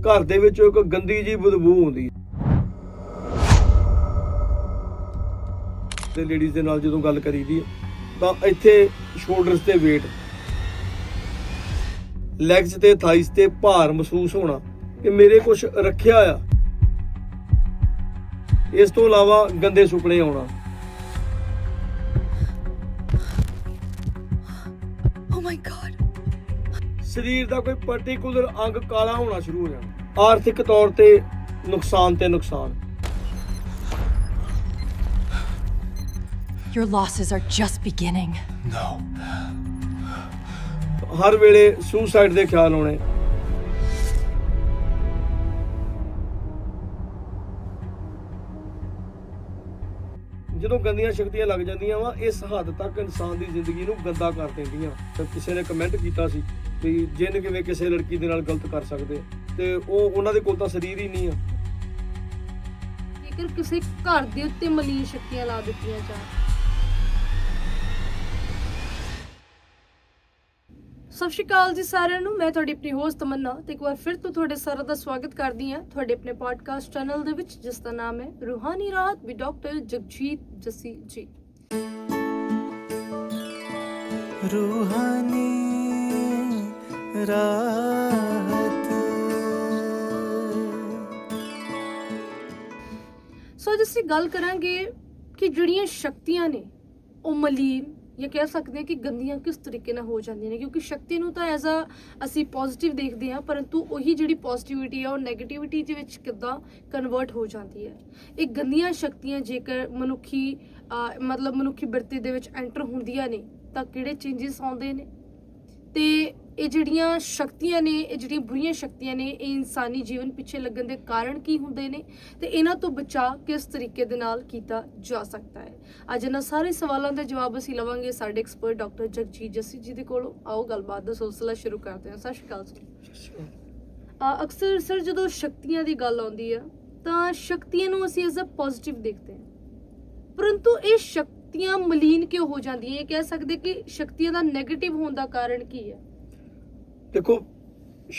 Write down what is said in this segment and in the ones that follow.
ਘਰ ਦੇ ਵਿੱਚੋਂ ਇੱਕ ਗੰਦੀ ਜੀ ਬਦਬੂ ਆਉਂਦੀ ਤੇ ਲੇਡੀਜ਼ ਦੇ ਨਾਲ ਜਦੋਂ ਗੱਲ ਕਰੀਦੀ ਤਾਂ ਇੱਥੇ ਸ਼ੋਲਡਰਸ ਤੇ weight ਲੈਗਸ ਤੇ ਥਾਈਸ ਤੇ ਭਾਰ ਮਹਿਸੂਸ ਹੋਣਾ ਕਿ ਮੇਰੇ ਕੁਝ ਰੱਖਿਆ ਆ। ਇਸ ਤੋਂ ਇਲਾਵਾ ਗੰਦੇ ਸੁਪਨੇ ਆਉਣਾ। Oh my god. ਸਰੀਰ ਦਾ ਕੋਈ ਪਾਰਟਿਕੂਲਰ ਅੰਗ ਕਾਲਾ ਹੋਣਾ ਸ਼ੁਰੂ ਹੋ ਜਾਣਾ। ਆਰਥਿਕ ਤੌਰ ਤੇ ਨੁਕਸਾਨ ਤੇ ਨੁਕਸਾਨ Your losses are just beginning. No. ਹਰ ਵੇਲੇ ਸੁਸਾਈਡ ਦੇ ਖਿਆਲ ਆਉਣੇ ਜਦੋਂ ਗੰਦੀਆਂ ਸ਼ਕਤੀਆਂ ਲੱਗ ਜਾਂਦੀਆਂ ਵਾ ਇਸ ਹੱਦ ਤੱਕ ਇਨਸਾਨ ਦੀ ਜ਼ਿੰਦਗੀ ਨੂੰ ਗੰਦਾ ਕਰ ਦਿੰਦੀਆਂ ਤੇ ਕਿਸੇ ਨੇ ਕਮੈਂਟ ਕੀਤਾ ਸੀ ਵੀ ਜਿੰਨ ਕਿਵੇਂ ਕਿਸੇ ਲੜਕੀ ਦੇ ਨਾਲ ਗਲਤ ਕਰ ਸਕਦੇ ਆ। ਤੇ ਉਹ ਉਹਨਾਂ ਦੇ ਕੋਲ ਤਾਂ ਸਰੀਰ ਹੀ ਨਹੀਂ ਆ। ਜੇਕਰ ਕਿਸੇ ਘਰ ਦੇ ਉੱਤੇ ਮਲੀਨ ਸ਼ਕਤੀਆਂ ਲਾ ਦਿੱਤੀਆਂ ਜਾਣ। ਸਤਿ ਸ਼੍ਰੀ ਅਕਾਲ ਜੀ ਸਾਰਿਆਂ ਨੂੰ ਮੈਂ ਤੁਹਾਡੀ ਆਪਣੀ ਹੋਸਟ ਤਮੰਨਾ ਤੇ ਇੱਕ ਵਾਰ ਫਿਰ ਤੋਂ ਤੁਹਾਡੇ ਸਾਰਿਆਂ ਦਾ ਸਵਾਗਤ ਕਰਦੀ ਹਾਂ। ਤੁਹਾਡੇ ਆਪਣੇ ਪੋਡਕਾਸਟ ਚੈਨਲ ਦੇ ਵਿੱਚ ਜਿਸ ਦਾ ਨਾਮ ਹੈ ਰੂਹਾਨੀ ਰਾਤ ਵਿਦ ਡਾਕਟਰ ਜਗਜੀਤ ਜਸੀ ਜੀ। ਰੂਹਾਨੀ ਰਾਤ ਸੋ ਅੱਜ ਅਸੀਂ ਗੱਲ ਕਰਾਂਗੇ ਕਿ ਜਿਹੜੀਆਂ ਸ਼ਕਤੀਆਂ ਨੇ, ਉਹ ਮਲੀਨ ਜਾਂ ਕਹਿ ਸਕਦੇ ਹਾਂ ਕਿ ਗੰਦੀਆਂ ਕਿਸ ਤਰੀਕੇ ਨਾਲ ਹੋ ਜਾਂਦੀਆਂ ਨੇ, ਕਿਉਂਕਿ ਸ਼ਕਤੀ ਨੂੰ ਤਾਂ ਐਜ਼ ਅ ਅਸੀਂ ਪੋਜ਼ਿਟਿਵ ਦੇਖਦੇ ਹਾਂ, ਪਰੰਤੂ ਉਹੀ ਜਿਹੜੀ ਪੋਜ਼ਿਟਿਵਿਟੀ ਆ, ਉਹ 네ਗੇਟਿਵਿਟੀ ਦੇ ਵਿੱਚ ਕਿੱਦਾਂ ਕਨਵਰਟ ਹੋ ਜਾਂਦੀ ਹੈ। ਇਹ ਗੰਦੀਆਂ ਸ਼ਕਤੀਆਂ ਜੇਕਰ ਮਨੁੱਖੀ ਮਤਲਬ ਮਨੁੱਖੀ ਬਿਰਤੀ ਦੇ ਵਿੱਚ ਐਂਟਰ ਹੁੰਦੀਆਂ ਨੇ, ਤਾਂ ਕਿਹੜੇ ਚੇਂਜਸ ਆਉਂਦੇ ਨੇ? ਤੇ ਇਹ ਜਿਹੜੀਆਂ ਸ਼ਕਤੀਆਂ ਨੇ, ਇਹ ਜਿਹੜੀਆਂ ਬੁਰੀਆਂ ਸ਼ਕਤੀਆਂ ਨੇ, ਇਹ ਇਨਸਾਨੀ ਜੀਵਨ ਪਿੱਛੇ ਲੱਗਣ ਦੇ ਕਾਰਨ ਕੀ ਹੁੰਦੇ ਨੇ ਤੇ ਇਹਨਾਂ ਤੋਂ ਬਚਾਅ ਕਿਸ ਤਰੀਕੇ ਦੇ ਨਾਲ ਕੀਤਾ ਜਾ ਸਕਦਾ ਹੈ? ਅੱਜ ਇਹਨਾਂ ਸਾਰੇ ਸਵਾਲਾਂ ਦੇ ਜਵਾਬ ਅਸੀਂ ਲਵਾਂਗੇ ਸਾਡੇ ਐਕਸਪਰਟ ਡਾਕਟਰ ਜਗਜੀਤ ਜੱਸੀ ਜੀ ਦੇ ਕੋਲੋਂ। ਆਓ ਗੱਲਬਾਤ ਦਾ ਸਿਲਸਿਲਾ ਸ਼ੁਰੂ ਕਰਦੇ ਹਾਂ। ਸਤਿ ਸ਼੍ਰੀ ਅਕਾਲ ਜੀ। ਅਕਸਰ ਸਰ ਜਦੋਂ ਸ਼ਕਤੀਆਂ ਦੀ ਗੱਲ ਆਉਂਦੀ ਆ, ਤਾਂ ਸ਼ਕਤੀਆਂ ਨੂੰ ਅਸੀਂ ਐਜ਼ ਅ ਪੋਜ਼ਿਟਿਵ ਦੇਖਦੇ ਹਾਂ। ਪਰੰਤੂ ਇਹ ਸ਼ਕਤੀਆਂ ਮਲੀਨ ਕਿਉਂ ਹੋ ਜਾਂਦੀਆਂ? ਇਹ ਕਹਿ ਸਕਦੇ ਕਿ ਸ਼ਕਤੀਆਂ ਦਾ 네ਗੇਟਿਵ ਹੋਣ ਦਾ ਕਾਰਨ ਕੀ ਹੈ? ਦੇਖੋ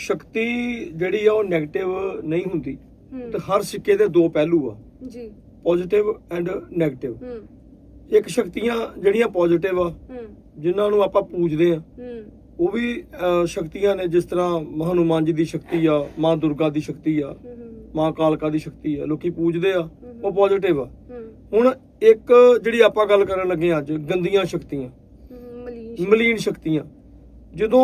ਸ਼ਕਤੀ ਜਿਹੜੀ ਆ ਉਹ 네ਗੇਟਿਵ ਨਹੀਂ ਹੁੰਦੀ। ਤੇ ਹਰ ਸਿੱਕੇ ਦੇ ਦੋ ਪਹਿਲੂ ਆ। ਜੀ। ਪੋਜ਼ਿਟਿਵ ਐਂਡ 네ਗੇਟਿਵ ਇੱਕ ਸ਼ਕਤੀਆਂ ਜਿਹੜੀਆਂ ਪੋਜ਼ਿਟਿਵ ਆ ਜਿਨ੍ਹਾਂ ਨੂੰ ਆਪਾਂ ਪੂਜਦੇ ਆ ਉਹ ਵੀ ਸ਼ਕਤੀਆਂ ਨੇ ਜਿਸ ਤਰ੍ਹਾਂ ਮਹਾਨੂਮਾਨ ਜੀ ਦੀ ਸ਼ਕਤੀ ਆ ਮਾਂ ਦੁਰਗਾ ਦੀ ਸ਼ਕਤੀ ਆ ਮਾਂ ਕਾਲਕਾ ਦੀ ਸ਼ਕਤੀ ਆ ਲੋਕੀ ਪੂਜਦੇ ਆ ਉਹ ਪੋਜ਼ਿਟਿਵ ਆ। ਹੁਣ ਇੱਕ ਜਿਹੜੀ ਆਪਾਂ ਗੱਲ ਕਰਨ ਲੱਗੇ ਅੱਜ ਗੰਦੀਆਂ ਸ਼ਕਤੀਆਂ। ਮਲੀਨ ਮਲੀਨ ਸ਼ਕਤੀਆਂ। ਜਦੋਂ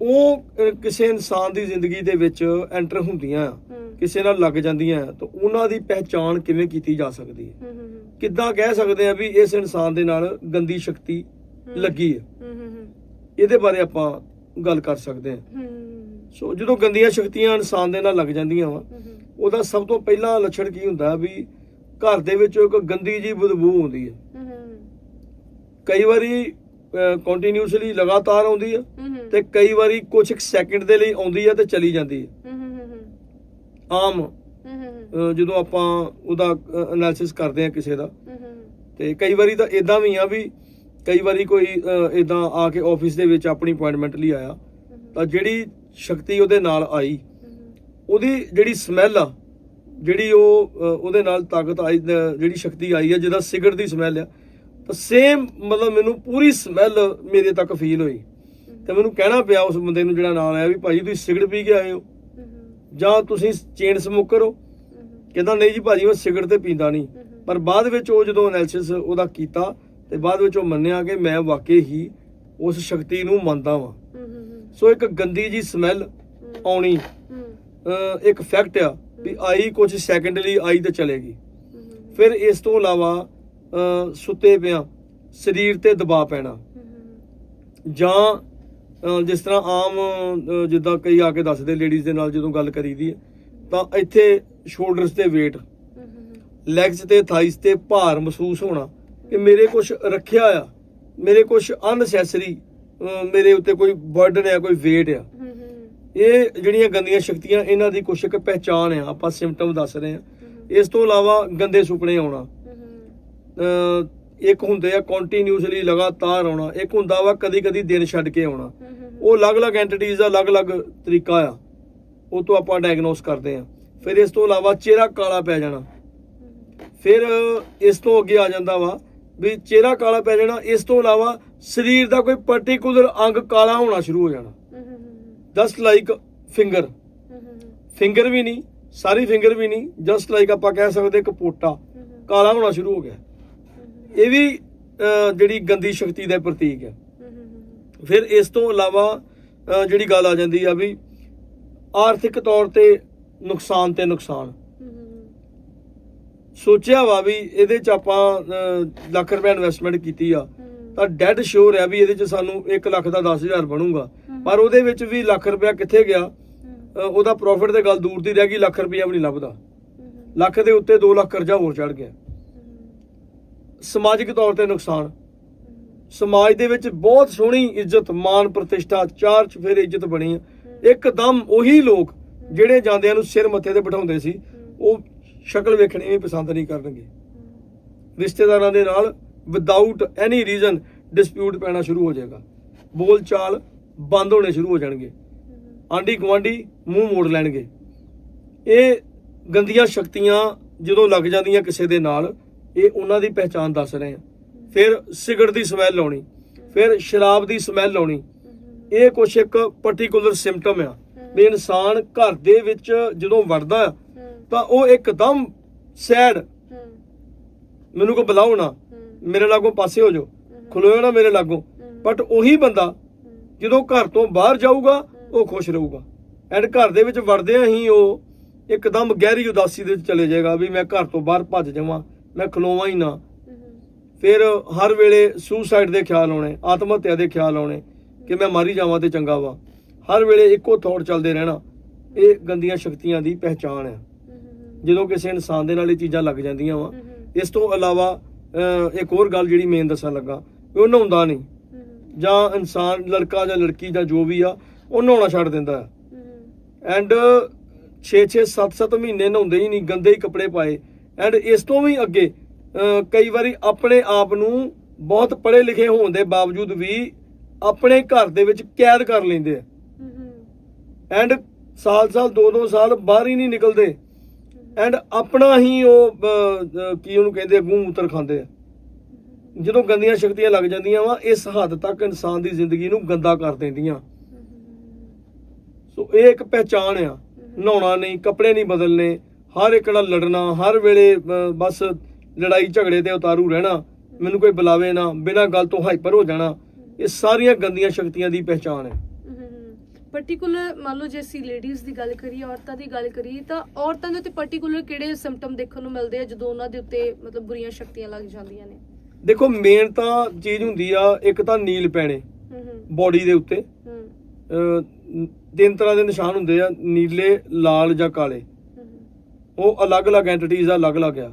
ਉਹ ਕਿਸੇ ਇਨਸਾਨ ਦੀ ਜ਼ਿੰਦਗੀ ਦੇ ਵਿੱਚ ਐਂਟਰ ਹੁੰਦੀਆਂ ਆ ਕਿਸੇ ਨਾਲ ਲੱਗ ਜਾਂਦੀਆਂ ਆ ਤਾਂ ਉਹਨਾਂ ਦੀ ਪਹਿਚਾਣ ਕਿਵੇਂ ਕੀਤੀ ਜਾ ਸਕਦੀ ਹੈ? ਕਿੱਦਾਂ ਕਹਿ ਸਕਦੇ ਆ ਵੀ ਇਸ ਇਨਸਾਨ ਦੇ ਨਾਲ ਗੰਦੀ ਸ਼ਕਤੀ। ਲੱਗੀ ਹੈ? ਇਹਦੇ ਬਾਰੇ ਆਪਾਂ ਗੱਲ ਕਰ ਸਕਦੇ ਹਾਂ। ਹੂੰ ਸੋ ਜਦੋਂ ਗੰਦੀਆਂ ਸ਼ਕਤੀਆਂ ਇਨਸਾਨ ਦੇ ਨਾਲ ਲੱਗ ਜਾਂਦੀਆਂ ਵਾ ਉਹਦਾ ਸਭ ਤੋਂ ਪਹਿਲਾ ਲੱਛਣ ਕੀ ਹੁੰਦਾ ਵੀ ਘਰ ਦੇ ਵਿੱਚ ਇੱਕ ਗੰਦੀ ਜੀ ਬਦਬੂ ਆਉਂਦੀ ਹੈ। ਹੂੰ। ਕਈ ਵਾਰੀ ਕੰਟੀਨਿਊਸਲੀ ਲਗਾਤਾਰ ਆਉਂਦੀ ਹੈ ਤੇ ਕਈ ਵਾਰੀ ਕੁਝ ਸੈਕਿੰਡ ਦੇ ਲਈ ਆਉਂਦੀ ਹੈ ਤੇ ਚਲੀ ਜਾਂਦੀ ਹੈ। ਆਮ ਜਦੋਂ ਆਪਾਂ ਉਹਦਾ ਐਨਾਲਿਸਿਸ ਕਰਦੇ ਹਾਂ ਕਿਸੇ ਦਾ। ਤੇ ਕਈ ਵਾਰੀ ਤਾਂ ਇਦਾਂ ਵੀ ਆ ਵੀ ਕਈ ਵਾਰੀ ਕੋਈ ਇਦਾਂ ਆ ਕੇ ਆਫਿਸ ਦੇ ਵਿੱਚ ਆਪਣੀ ਅਪਾਇੰਟਮੈਂਟ ਲਈ ਆਇਆ ਤਾਂ ਜਿਹੜੀ ਸ਼ਕਤੀ ਉਹਦੇ ਨਾਲ ਆਈ ਉਹਦੀ ਜਿਹੜੀ ਸਮੈਲ ਆ ਜਿਹੜੀ ਉਹ ਉਹਦੇ ਨਾਲ ਤਾਕਤ ਆਈ ਜਿਹੜੀ ਸ਼ਕਤੀ ਆਈ ਹੈ ਜਿਹਦਾ ਸਿਗਰਟ ਦੀ ਸਮੈਲ ਆ ਤਾਂ ਸੇਮ ਮਤਲਬ ਮੈਨੂੰ ਪੂਰੀ ਸਮੈਲ ਮੇਰੇ ਤੱਕ ਫੀਲ ਹੋਈ। ਤੇ ਮੈਨੂੰ ਕਹਿਣਾ ਪਿਆ ਉਸ ਬੰਦੇ ਨੂੰ ਜਿਹੜਾ ਨਾਲ ਆਇਆ ਵੀ ਭਾਜੀ ਤੁਸੀਂ ਸਿਗਰਟ ਪੀ ਕੇ ਆਏ ਹੋ। ਜਾਂ ਤੁਸੀਂ ਚੇਨ ਸਮੋਕਰ ਹੋ। ਕਹਿੰਦਾ ਨਹੀਂ ਜੀ ਭਾਜੀ ਮੈਂ ਸਿਗਰਟ ਤੇ ਪੀਂਦਾ ਨਹੀਂ। ਪਰ ਬਾਅਦ ਵਿੱਚ ਉਹ ਜਦੋਂ ਐਨਾਲਿਸਿਸ ਉਹਦਾ ਕੀਤਾ ਤੇ ਬਾਅਦ ਵਿੱਚ ਉਹ ਮੰਨਿਆ ਕਿ ਮੈਂ ਵਾਕਈ ਹੀ ਉਸ ਸ਼ਕਤੀ ਨੂੰ ਮੰਨਦਾ ਵਾਂ। ਸੋ ਇੱਕ ਗੰਦੀ ਜੀ ਸਮੈਲ ਆਉਣੀ ਇੱਕ ਫੈਕਟ ਆ। ਵੀ ਆਈ ਕੁਝ ਸੈਕਿੰਡ ਲਈ ਆਈ ਤੇ ਚਲੇਗੀ। ਫਿਰ ਇਸ ਤੋਂ ਇਲਾਵਾ ਸੁੱਤੇ ਪਿਆ, ਸਰੀਰ ਤੇ ਦਬਾਅ ਪੈਣਾ। ਜਾਂ ਜਿਸ ਤਰ੍ਹਾਂ ਆਮ ਜਿੱਦਾਂ ਕਈ ਆ ਕੇ ਦੱਸਦੇ ਲੇਡੀਜ਼ ਦੇ ਨਾਲ ਜਦੋਂ ਗੱਲ ਕਰੀਦੀ ਹੈ, ਤਾਂ ਇੱਥੇ ਸ਼ੋਲਡਰਸ ਤੇ weight ਲੈਗਸ ਤੇ ਥਾਈਸ ਤੇ ਭਾਰ ਮਹਿਸੂਸ ਹੋਣਾ, ਕਿ ਮੇਰੇ ਕੁਝ ਰੱਖਿਆ ਆ, ਮੇਰੇ ਕੁਝ ਅਨਸੈਸਰੀ ਮੇਰੇ ਉੱਤੇ ਕੋਈ ਬਰਡਨ ਆ, ਕੋਈ weight ਆ। ਇਹ ਜਿਹੜੀਆਂ ਗੰਦੀਆਂ ਸ਼ਕਤੀਆਂ ਇਹਨਾਂ ਦੀ ਕੁਛ ਇੱਕ ਪਹਿਚਾਣ ਆ ਆਪਾਂ ਸਿੰਪਟਮ ਦੱਸ ਰਹੇ ਆ। ਇਸ ਤੋਂ ਇਲਾਵਾ ਗੰਦੇ ਸੁਪਨੇ ਆਉਣਾ। ਇੱਕ ਹੁੰਦੇ ਆ ਕੰਟੀਨਿਊਸਲੀ ਲਗਾਤਾਰ ਆਉਣਾ ਇੱਕ ਹੁੰਦਾ ਵਾ ਕਦੀ ਕਦੀ ਦਿਨ ਛੱਡ ਕੇ ਆਉਣਾ। ਉਹ ਅਲੱਗ-ਅਲੱਗ ਐਂਟੀਟੀਜ਼ ਦਾ ਅਲੱਗ-ਅਲੱਗ ਤਰੀਕਾ ਆ। ਉਹ ਤੋਂ ਆਪਾਂ ਡਾਇਗਨੋਸ ਕਰਦੇ ਆ। ਫਿਰ ਇਸ ਤੋਂ ਇਲਾਵਾ ਚਿਹਰਾ ਕਾਲਾ ਪੈ ਜਾਣਾ। ਫਿਰ ਇਸ ਤੋਂ ਅੱਗੇ ਆ ਜਾਂਦਾ ਵਾ ਵੀ ਚਿਹਰਾ ਕਾਲਾ ਪੈ ਜਾਣਾ ਇਸ ਤੋਂ ਇਲਾਵਾ ਸਰੀਰ ਦਾ ਕੋਈ ਪਾਰਟਿਕੂਲਰ ਅੰਗ ਕਾਲਾ ਹੋਣਾ ਸ਼ੁਰੂ ਹੋ ਜਾਣਾ। ਜਸਟ ਲਾਈਕ ਫਿੰਗਰ ਫਿੰਗਰ ਵੀ ਨਹੀਂ, ਸਾਰੀ ਫਿੰਗਰ ਵੀ ਨਹੀਂ ਜਸਟ ਲਾਈਕ ਆਪਾਂ ਕਹਿ ਸਕਦੇ ਇੱਕ ਪੋਟਾ। ਕਾਲਾ ਹੋਣਾ ਸ਼ੁਰੂ ਹੋ ਗਿਆ। ਇਹ ਵੀ ਜਿਹੜੀ ਗੰਦੀ ਸ਼ਕਤੀ ਦਾ ਪ੍ਰਤੀਕ ਹੈ। ਫਿਰ ਇਸ ਤੋਂ ਇਲਾਵਾ ਜਿਹੜੀ ਗੱਲ ਆ ਜਾਂਦੀ ਆ ਵੀ ਆਰਥਿਕ ਤੌਰ ਤੇ ਨੁਕਸਾਨ ਤੇ ਨੁਕਸਾਨ। ਸੋਚਿਆ ਵਾ ਵੀ ਇਹਦੇ ਚ ਆਪਾਂ ਲੱਖ ਰੁਪਏ ਇਨਵੈਸਟਮੈਂਟ ਕੀਤੀ ਆ। ਤਾਂ ਡੈਡ ਸ਼ੋਰ ਹੈ ਵੀ ਇਹਦੇ ਚ ਸਾਨੂੰ 1 ਲੱਖ ਦਾ 10000 ਬਣੂਗਾ। ਪਰ ਉਹਦੇ ਵਿੱਚ ਵੀ ਲੱਖ ਰੁਪਇਆ ਕਿੱਥੇ ਗਿਆ? ਉਹਦਾ ਪ੍ਰੋਫਿਟ ਤੇ ਗੱਲ ਦੂਰ ਦੀ ਰਹਿ ਗਈ ਲੱਖ ਰੁਪਇਆ ਵੀ ਨਹੀਂ ਲੱਭਦਾ। ਲੱਖ ਦੇ ਉੱਤੇ 2 ਲੱਖ ਕਰਜ਼ਾ ਹੋਰ ਚੜ ਗਿਆ। ਸਮਾਜਿਕ ਤੌਰ ਤੇ ਨੁਕਸਾਨ। ਸਮਾਜ ਦੇ ਵਿੱਚ ਬਹੁਤ ਸੋਹਣੀ ਇੱਜ਼ਤ ਮਾਨ ਪ੍ਰਤਿਸ਼ਠਾ ਚਾਰ ਚਫੇਰੇ ਇੱਜ਼ਤ ਬਣੀ ਇੱਕਦਮ ਉਹੀ ਲੋਕ ਜਿਹੜੇ ਜਾਂਦਿਆਂ ਨੂੰ ਸਿਰ ਮੱਥੇ ਤੇ ਬਿਠਾਉਂਦੇ ਸੀ ਉਹ ਸ਼ਕਲ ਵੇਖਣੀ ਵੀ ਪਸੰਦ ਨਹੀਂ ਕਰਨਗੇ। ਰਿਸ਼ਤੇਦਾਰਾਂ ਦੇ ਨਾਲ ਵਿਦਆਊਟ ਐਨੀ ਰੀਜ਼ਨ ਡਿਸਪਿਊਟ ਪੈਣਾ ਸ਼ੁਰੂ ਹੋ ਜਾਏਗਾ। ਬੋਲ ਚਾਲ ਬੰਦ ਹੋਣੇ ਸ਼ੁਰੂ ਹੋ ਜਾਣਗੇ। ਆਂਢੀ ਗੁਆਂਢੀ ਮੂੰਹ ਮੋੜ ਲੈਣਗੇ। ਇਹ ਗੰਦੀਆਂ ਸ਼ਕਤੀਆਂ ਜਦੋਂ ਲੱਗ ਜਾਂਦੀਆਂ ਕਿਸੇ ਦੇ ਨਾਲ ਇਹ ਉਹਨਾਂ ਦੀ ਪਹਿਚਾਨ ਦੱਸ ਰਹੇ ਆ। ਫਿਰ ਸਿਗਰਟ ਦੀ ਸਮੈਲ ਆਉਣੀ ਫਿਰ ਸ਼ਰਾਬ ਦੀ ਸਮੈਲ ਆਉਣੀ। ਇਹ ਕੁਛ ਇੱਕ ਪਾਰਟਿਕੂਲਰ ਸਿੰਪਟਮ ਆ ਵੀ ਇਨਸਾਨ ਘਰ ਦੇ ਵਿੱਚ ਜਦੋਂ ਵੜਦਾ ਤਾਂ ਉਹ ਇੱਕਦਮ ਸੈਡ ਮੈਨੂੰ ਕੋ ਬੁਲਾਓ ਨਾ। ਮੇਰੇ ਲਾਗੋਂ ਪਾਸੇ ਹੋ ਜਾਓ। ਖਲੋਇਓ ਨਾ ਮੇਰੇ ਲਾਗੋਂ। ਬਟ ਉਹੀ ਬੰਦਾ ਜਦੋਂ ਘਰ ਤੋਂ ਬਾਹਰ ਜਾਊਗਾ, ਉਹ ਖੁਸ਼ ਰਹੂਗਾ। ਐਂਡ ਘਰ ਦੇ ਵਿੱਚ ਵੜਦਿਆਂ ਹੀ ਉਹ ਇੱਕਦਮ ਗਹਿਰੀ ਉਦਾਸੀ ਦੇ ਵਿੱਚ ਚਲੇ ਜਾਏਗਾ ਵੀ ਮੈਂ ਘਰ ਤੋਂ ਬਾਹਰ ਭੱਜ ਜਾਵਾਂ, ਮੈਂ ਖਲੋਵਾਂ ਹੀ ਨਾ। ਫਿਰ ਹਰ ਵੇਲੇ ਸੁਸਾਈਡ ਦੇ ਖਿਆਲ ਆਉਣੇ ਆਤਮ ਹੱਤਿਆ ਦੇ ਖਿਆਲ ਆਉਣੇ ਕਿ ਮੈਂ ਮਾਰੀ ਜਾਵਾਂ ਤੇ ਚੰਗਾ ਵਾ। ਹਰ ਵੇਲੇ ਇੱਕੋ ਥੌਟ ਚੱਲਦੇ ਰਹਿਣਾ, ਇਹ ਗੰਦੀਆਂ ਸ਼ਕਤੀਆਂ ਦੀ ਪਹਿਚਾਣ ਹੈ। ਜਦੋਂ ਕਿਸੇ ਇਨਸਾਨ ਦੇ ਨਾਲ ਇਹ ਚੀਜ਼ਾਂ ਲੱਗ ਜਾਂਦੀਆਂ ਵਾ, ਇਸ ਤੋਂ ਇਲਾਵਾ ਇੱਕ ਹੋਰ ਗੱਲ ਜਿਹੜੀ ਮੇਨ ਦੱਸਣ ਲੱਗਾ ਉਹ ਨਹਾਉਂਦਾ ਨਹੀਂ। ਜਾਂ ਇਨਸਾਨ ਲੜਕਾ ਜਾਂ ਲੜਕੀ ਜਾਂ ਜੋ ਵੀ ਆ ਉਹ ਨਹਾਉਣਾ ਛੱਡ ਦਿੰਦਾ। ਹੈ। ਐਂਡ 6-6 7-7 ਮਹੀਨੇ ਨਹਾਉਂਦੇ ਹੀ ਨਹੀਂ ਗੰਦੇ ਹੀ ਕੱਪੜੇ ਪਾਏ। ਐਂਡ ਇਸ ਤੋਂ ਵੀ ਅੱਗੇ ਕਈ ਵਾਰੀ ਆਪਣੇ ਆਪ ਨੂੰ ਬਹੁਤ ਪੜ੍ਹੇ ਲਿਖੇ ਹੋਣ ਦੇ ਬਾਵਜੂਦ ਵੀ ਆਪਣੇ ਘਰ ਦੇ ਵਿੱਚ ਕੈਦ ਕਰ ਲੈਂਦੇ ਆ। ਐਂਡ ਸਾਲ-ਸਾਲ 2-2 ਸਾਲ ਬਾਹਰ ਹੀ ਨਹੀਂ ਨਿਕਲਦੇ। ਐਂਡ ਆਪਣਾ ਹੀ ਉਹ ਕੀ ਉਹਨੂੰ ਕਹਿੰਦੇ ਆ ਗੂੰ ਮੂਤਰ ਖਾਂਦੇ ਆ। ਜਦੋਂ ਗੰਦੀਆਂ ਸ਼ਕਤੀਆਂ ਲੱਗ ਜਾਂਦੀਆਂ ਵਾ, ਇਸ ਹੱਦ ਤੱਕ ਇਨਸਾਨ ਦੀ ਜ਼ਿੰਦਗੀ ਨੂੰ ਗੰਦਾ ਕਰ ਦਿੰਦੀਆਂ। ਸੋ ਇਹ ਇੱਕ ਪਹਿਚਾਣ ਆ। ਨਹਾਉਣਾ ਨਹੀਂ, ਕੱਪੜੇ ਨਹੀਂ ਬਦਲਨੇ, ਹਰ ਇੱਕ ਨਾਲ ਲੜਨਾ, ਹਰ ਵੇਲੇ ਬਸ ਲੜਾਈ ਝਗੜੇ ਤੇ ਉਤਾਰੂ ਰਹਿਣਾ, ਮੈਨੂੰ ਕੋਈ ਬੁਲਾਵੇ ਨਾ, ਬਿਨਾਂ ਗੱਲ ਤੋਂ ਹਾਈਪਰ ਹੋ ਜਾਣਾ, ਇਹ ਸਾਰੀਆਂ ਗੰਦੀਆਂ ਸ਼ਕਤੀਆਂ ਦੀ ਪਹਿਚਾਣ ਹੈ ਪਾਰਟਿਕੂਲਰ ਮੰਨ ਲਓ ਜੇ ਅਸੀਂ ਲੇਡੀਜ਼ ਦੀ ਗੱਲ ਕਰੀਏ ਔਰਤਾਂ ਦੀ ਗੱਲ ਕਰੀਏ ਤਾਂ ਔਰਤਾਂ ਦੇ ਉੱਤੇ ਪਾਰਟਿਕੂਲਰ ਕਿਹੜੇ ਸਿੰਪਟਮ ਦੇਖਣ ਨੂੰ ਮਿਲਦੇ ਆ ਜਦੋਂ ਉਹਨਾਂ ਦੇ ਉੱਤੇ ਮਤਲਬ ਬੁਰੀਆਂ ਸ਼ਕਤੀਆਂ ਲੱਗ ਜਾਂਦੀਆਂ ਨੇ? ਦੇਖੋ ਮੇਨ ਤਾਂ ਚੀਜ਼ ਹੁੰਦੀ ਆ ਇੱਕ ਤਾਂ ਨੀਲ ਪੈਣੇ ਬਾਡੀ ਦੇ ਉੱਤੇ। ਤਿੰਨ ਤਰ੍ਹਾਂ ਦੇ ਨਿਸ਼ਾਨ ਹੁੰਦੇ ਆ ਨੀਲੇ ਲਾਲ ਜਾਂ ਕਾਲੇ। ਉਹ ਅਲੱਗ-ਅਲੱਗ ਐਂਟੀਟੀਜ਼ ਆ ਅਲੱਗ-ਅਲੱਗ ਆ।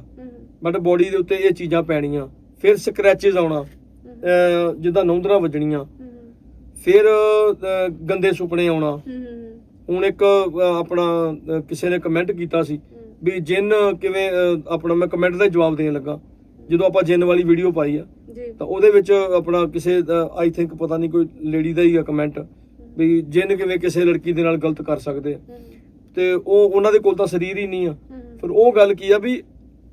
ਬਟ ਬਾਡੀ ਦੇ ਉੱਤੇ ਇਹ ਚੀਜ਼ਾਂ ਪੈਣੀਆਂ। ਫਿਰ ਸਕ੍ਰੈਚਸ ਆਉਣਾ। ਜਿੱਦਾਂ ਨੌਂਦਰਾਂ ਵੱਜਣੀਆਂ। ਫਿਰ ਗੰਦੇ ਸੁਪਨੇ ਆਉਣਾ। ਹੁਣ ਇੱਕ ਆਪਣਾ ਕਿਸੇ ਨੇ ਕਮੈਂਟ ਕੀਤਾ ਸੀ ਵੀ ਜਿੰਨ ਕਿਵੇਂ ਆਪਣਾ ਮੈਂ ਕਮੈਂਟ ਦਾ ਜਵਾਬ ਦੇਣ ਲੱਗਾ। ਜਦੋਂ ਆਪਾਂ ਜਿੰਨ ਵਾਲੀ ਵੀਡੀਓ ਪਾਈ ਆ ਤਾਂ ਉਹਦੇ ਵਿੱਚ ਆਪਣਾ ਕਿਸੇ ਆਈ ਥਿੰਕ ਪਤਾ ਨਹੀਂ ਕੋਈ ਲੇਡੀ ਦਾ ਹੀ ਆ ਕਮੈਂਟ ਵੀ ਜਿੰਨ ਕਿਵੇਂ ਕਿਸੇ ਲੜਕੀ ਦੇ ਨਾਲ ਗਲਤ ਕਰ ਸਕਦੇ ਆ। ਤੇ ਉਹ ਉਹਨਾਂ ਦੇ ਕੋਲ ਤਾਂ ਸਰੀਰ ਹੀ ਨਹੀਂ ਆ। ਫਿਰ ਉਹ ਗੱਲ ਕੀ ਆ ਵੀ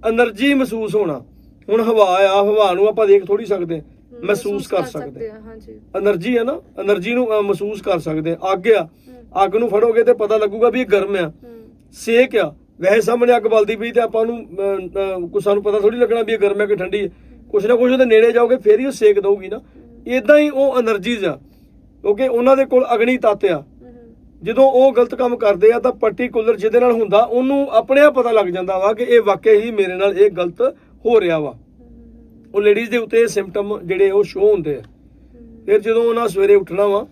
એનર્ਜੀ ਮਹਿਸੂਸ ਹੋਣਾ। ਹੁਣ ਹਵਾ ਆ ਹਵਾ ਨੂੰ ਆਪਾਂ ਦੇਖ ਥੋੜੀ ਸਕਦੇ ਮਹਿਸੂਸ ਕਰ ਸਕਦੇ ਆ ਹਾਂਜੀ। એનર્ਜੀ ਹੈ ਨਾ એનર્ਜੀ ਨੂੰ ਮਹਿਸੂਸ ਕਰ ਸਕਦੇ ਆ ਅੱਗ ਆ ਅੱਗ ਨੂੰ ਫੜੋਗੇ ਤੇ ਪਤਾ ਲੱਗੂਗਾ ਵੀ ਇਹ ਗਰਮ ਆ। ਸੇਕ ਆ। ਵੈਸੇ ਸਾਹਮਣੇ ਅੱਗ ਬਲਦੀ ਪਈ ਤੇ ਆਪਾਂ ਨੂੰ ਕੋਈ ਸਾਨੂੰ ਪਤਾ ਥੋੜੀ ਲੱਗਣਾ ਵੀ ਇਹ ਗਰਮ ਹੈ ਕਿ ਠੰਡੀ ਹੈ। ਕੁਛ ਨਾ ਕੁਛ ਉਹਦੇ ਨੇੜੇ ਜਾਓਗੇ ਫੇਰ ਹੀ ਉਹ ਸੇਕ ਦਊਗੀ ਨਾ। ਇਦਾਂ ਹੀ ਉਹ એનર્ਜੀਜ਼ ਆ। ਕਿਉਂਕਿ ਉਹਨਾਂ ਦੇ ਕੋਲ ਅਗਨੀ ਤੱਤ ਆ। ਜਦੋਂ ਉਹ ਗਲਤ ਕੰਮ ਕਰਦੇ ਆ ਤਾਂ ਪਾਰਟਿਕੂਲਰ ਜਿਹਦੇ ਨਾਲ ਹੁੰਦਾ ਉਹਨੂੰ ਆਪਣੇ ਆਪ ਪਤਾ ਲੱਗ ਜਾਂਦਾ ਵਾ ਕਿ ਇਹ ਵਾਕਿਆ ਹੀ ਮੇਰੇ ਨਾਲ ਇਹ ਗਲਤ ਹੋ ਰਿਹਾ ਵਾ। ਉਹ ਲੇਡੀਜ਼ ਦੇ ਉੱਤੇ ਸਿੰਪਟਮ ਜਿਹੜੇ ਉਹ ਸ਼ੋਅ ਹੁੰਦੇ ਆ। ਫਿਰ ਜਦੋਂ ਉਹਨਾਂ ਸਵੇਰੇ ਉੱਠਣਾ ਵਾ,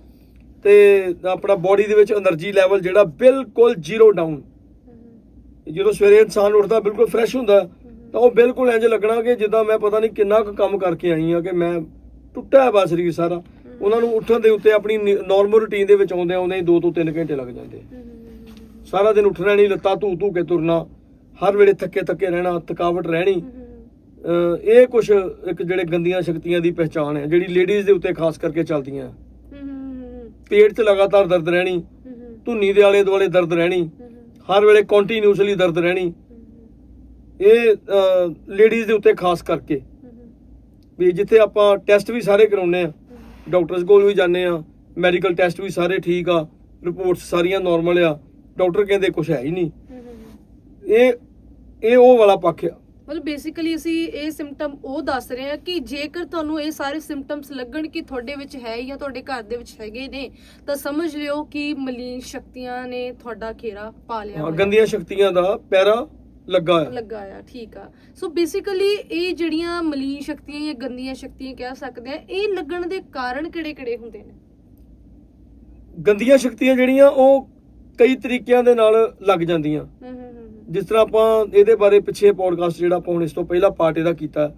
ਤੇ ਆਪਣਾ ਬਾਡੀ ਦੇ ਵਿੱਚ એનર્ਜੀ ਲੈਵਲ ਜਿਹੜਾ ਬਿਲਕੁਲ ਜ਼ੀਰੋ ਡਾਊਨ ਜਦੋਂ ਸਵੇਰੇ ਇਨਸਾਨ ਉੱਠਦਾ, ਬਿਲਕੁਲ ਫਰੈਸ਼ ਹੁੰਦਾ, ਤਾਂ ਉਹ ਬਿਲਕੁਲ ਇੰਜ ਲੱਗਣਾ ਕਿ ਜਿੱਦਾਂ ਮੈਂ ਪਤਾ ਨਹੀਂ ਕਿੰਨਾ ਕੁ ਕੰਮ ਕਰਕੇ ਆਈ ਆ ਕਿ ਮੈਂ ਟੁੱਟਿਆ ਹੈ ਬਸ ਸਰੀਰ ਸਾਰਾ। ਉਹਨਾਂ ਨੂੰ ਉੱਠਣ ਦੇ ਉੱਤੇ ਆਪਣੀ ਨਾਰਮਲ ਰੁਟੀਨ ਦੇ ਵਿੱਚ ਆਉਂਦੇ ਆਉਂਦੇ 2 ਤੋਂ 3 ਘੰਟੇ ਲੱਗ ਜਾਂਦੇ ਸਾਰਾ ਦਿਨ ਉੱਠਣਾ ਨਹੀਂ, ਲੱਤਾਂ ਧੂ ਧੂ ਕੇ ਤੁਰਨਾ, ਹਰ ਵੇਲੇ ਥੱਕੇ ਥੱਕੇ ਰਹਿਣਾ, ਥਕਾਵਟ ਰਹਿਣੀ। ਇਹ ਕੁਝ ਇੱਕ ਜਿਹੜੇ ਗੰਦੀਆਂ ਸ਼ਕਤੀਆਂ ਦੀ ਪਹਿਚਾਣ ਹੈ ਜਿਹੜੀ ਲੇਡੀਜ਼ ਦੇ ਉੱਤੇ ਖਾਸ ਕਰਕੇ ਚੱਲਦੀਆਂ ਪੇਟ 'ਚ ਲਗਾਤਾਰ ਦਰਦ ਰਹਿਣੀ ਧੁੰਨੀ ਦੇ ਆਲੇ ਦੁਆਲੇ ਦਰਦ ਰਹਿਣੀ ਹਰ ਵੇਲੇ ਕੰਟੀਨਿਊਸਲੀ ਦਰਦ ਰਹਿਣੀ ਇਹ ਲੇਡੀਜ਼ ਦੇ ਉੱਤੇ ਖਾਸ ਕਰਕੇ। ਵੀ ਜਿੱਥੇ ਆਪਾਂ ਟੈਸਟ ਵੀ ਸਾਰੇ ਕਰਾਉਨੇ ਆ ਡਾਕਟਰਸ ਕੋਲ ਵੀ ਜਾਂਦੇ ਆ ਮੈਡੀਕਲ ਟੈਸਟ ਵੀ ਸਾਰੇ ਠੀਕ ਆ ਰਿਪੋਰਟਸ ਸਾਰੀਆਂ ਨਾਰਮਲ ਆ ਡਾਕਟਰ ਕਹਿੰਦੇ ਕੁਝ ਹੈ ਹੀ ਨਹੀਂ। ਇਹ ਇਹ ਉਹ ਵਾਲਾ ਪੱਖ ਆ। ਮਤਲਬ ਬੇਸਿਕਲੀ ਅਸੀਂ ਇਹ ਸਿੰਪਟਮ ਉਹ ਦੱਸ ਰਹੇ ਹਾਂ ਕਿ ਜੇਕਰ ਤੁਹਾਨੂੰ ਇਹ ਸਾਰੇ ਸਿੰਪਟਮਸ ਲੱਗਣ ਕਿ ਤੁਹਾਡੇ ਵਿੱਚ ਹੈ ਜਾਂ ਤੁਹਾਡੇ ਘਰ ਦੇ ਵਿੱਚ ਹੈਗੇ ਨੇ ਤਾਂ ਸਮਝ ਲਿਓ ਕਿ ਮਲੀਨ ਸ਼ਕਤੀਆਂ ਨੇ ਤੁਹਾਡਾ ਘੇਰਾ ਪਾ ਲਿਆ ਹਾਂ, ਹੋਇਆ। ਗੰਦੀਆਂ ਸ਼ਕਤੀਆਂ ਦਾ ਪੈਰਾ ਲੱਗਾ ਆ ਲੱਗਾ ਆ ਠੀਕ ਆ। ਸੋ ਬੇਸਿਕਲੀ ਇਹ ਜਿਹੜੀਆਂ ਮਲੀਨ ਸ਼ਕਤੀਆਂ ਜਾਂ ਗੰਦੀਆਂ ਸ਼ਕਤੀਆਂ ਕਹਿ ਸਕਦੇ ਆ ਇਹ ਲੱਗਣ ਦੇ ਕਾਰਨ ਕਿਹੜੇ-ਕਿਹੜੇ ਹੁੰਦੇ ਨੇ? ਗੰਦੀਆਂ ਸ਼ਕਤੀਆਂ ਜਿਹੜੀਆਂ ਉਹ ਕਈ ਤਰੀਕਿਆਂ ਦੇ ਨਾਲ ਲੱਗ ਜਾਂਦੀਆਂ। ਹੂੰ ਹੂੰ ਹੂੰ। ਜਿਸ ਤਰ੍ਹਾਂ ਆਪਾਂ ਇਹਦੇ ਬਾਰੇ ਪਿੱਛੇ ਪੋਡਕਾਸਟ ਜਿਹੜਾ ਆਪਾਂ ਹੁਣ ਇਸ ਤੋਂ ਪਹਿਲਾਂ ਪਾਰਟ ਇਹਦਾ ਕੀਤਾ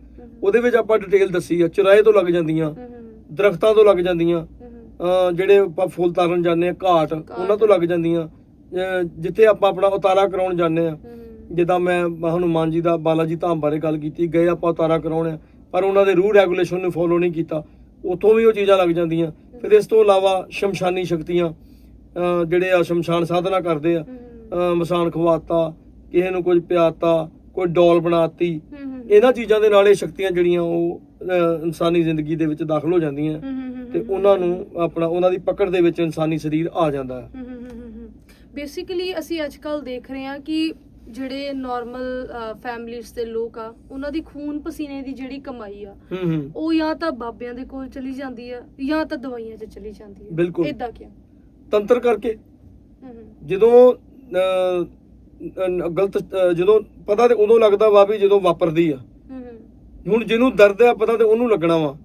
ਉਹਦੇ ਵਿੱਚ ਆਪਾਂ ਡਿਟੇਲ ਦੱਸੀ ਆ ਚੁਰਾਏ ਤੋਂ ਲੱਗ ਜਾਂਦੀਆਂ ਦਰਖਤਾਂ ਤੋਂ ਲੱਗ ਜਾਂਦੀਆਂ ਜਿਹੜੇ ਆਪਾਂ ਫੁੱਲ ਤਾਰਨ ਜਾਂਦੇ ਆ ਘਾਟ ਉਹਨਾਂ ਤੋਂ ਲੱਗ ਜਾਂਦੀਆਂ ਜਿੱਥੇ ਆਪਾਂ ਆਪਣਾ ਉਤਾਰਾ ਕਰਾਉਣ ਜਾਂਦੇ ਆ। ਜਿੱਦਾਂ ਮੈਂ ਹਨੂਮਾਨ ਜੀ ਦਾ ਬਾਲਾ ਜੀ ਧਾਮ ਬਾਰੇ ਗੱਲ ਕੀਤੀ ਗਏ ਆਪਾਂ ਉਤਾਰਾ ਕਰਾਉਣ ਆ ਪਰ ਉਹਨਾਂ ਦੇ ਰੂਲ ਰੈਗੂਲੇਸ਼ਨ ਨੂੰ ਫੋਲੋ ਨਹੀਂ ਕੀਤਾ ਉੱਥੋਂ ਵੀ ਉਹ ਚੀਜ਼ਾਂ ਲੱਗ ਜਾਂਦੀਆਂ। ਫਿਰ ਇਸ ਤੋਂ ਇਲਾਵਾ ਸ਼ਮਸ਼ਾਨੀ ਸ਼ਕਤੀਆਂ ਜਿਹੜੇ ਆ ਸ਼ਮਸ਼ਾਨ ਸਾਧਨਾ ਕਰਦੇ ਆ ਮਸਾਨ ਖਵਾਤਾ ਕਿਸੇ ਨੂੰ ਕੁਝ ਪਿਆਤਾ ਕੋਈ ਡੋਲ ਬਣਾਤੀ ਇਹਨਾਂ ਚੀਜ਼ਾਂ ਦੇ ਨਾਲ ਇਹ ਸ਼ਕਤੀਆਂ ਜਿਹੜੀਆਂ ਉਹ ਅਹ, ਇਨਸਾਨੀ ਜ਼ਿੰਦਗੀ ਦੇ ਵਿੱਚ ਦਾਖਲ ਹੋ ਜਾਂਦੀਆਂ। ਤੇ ਉਹਨਾਂ ਨੂੰ ਆਪਣਾ ਉਹਨਾਂ ਦੀ ਪਕੜ ਦੇ ਵਿੱਚ ਇਨਸਾਨੀ ਸਰੀਰ ਆ ਜਾਂਦਾ ਹੈ। ਬੇਸਿਕਲੀ ਅਸੀਂ ਅੱਜ ਕੱਲ ਦੇਖ ਰਹੇ ਹਾਂ ਕਿ ਜਿਹੜੇ ਨਾਰਮਲ ਫੈਮਿਲੀਜ਼ ਦੇ ਲੋਕ ਆ ਉਹਨਾਂ ਦੀ ਖੂਨ ਪਸੀਨੇ ਦੀ ਜਿਹੜੀ ਕਮਾਈ ਆ ਹੂੰ ਹੂੰ। ਉਹ ਜਾਂ ਤਾਂ ਬਾਬਿਆਂ ਦੇ ਕੋਲ ਚਲੀ ਜਾਂਦੀ ਆ ਜਾਂ ਤਾਂ ਦਵਾਈਆਂ 'ਚ ਚਲੀ ਜਾਂਦੀ ਆ। ਬਿਲਕੁਲ। ਇਦਾਂ ਕਿਉਂ ਤੰਤਰ ਕਰਕੇ ਹੂੰ ਹੂੰ। ਜਦੋਂ ਅਹ, ਗਲਤ ਜਦੋਂ ਪਤਾ ਤੇ ਉਦੋਂ ਲੱਗਦਾ ਵਾ ਵੀ ਜਦੋਂ ਵਾਪਰਦੀ ਆ। ਹੁਣ ਜਿਹਨੂੰ ਦਰਦ ਆ ਪਤਾ ਤੇ ਉਹਨੂੰ ਲੱਗਣਾ ਵਾ।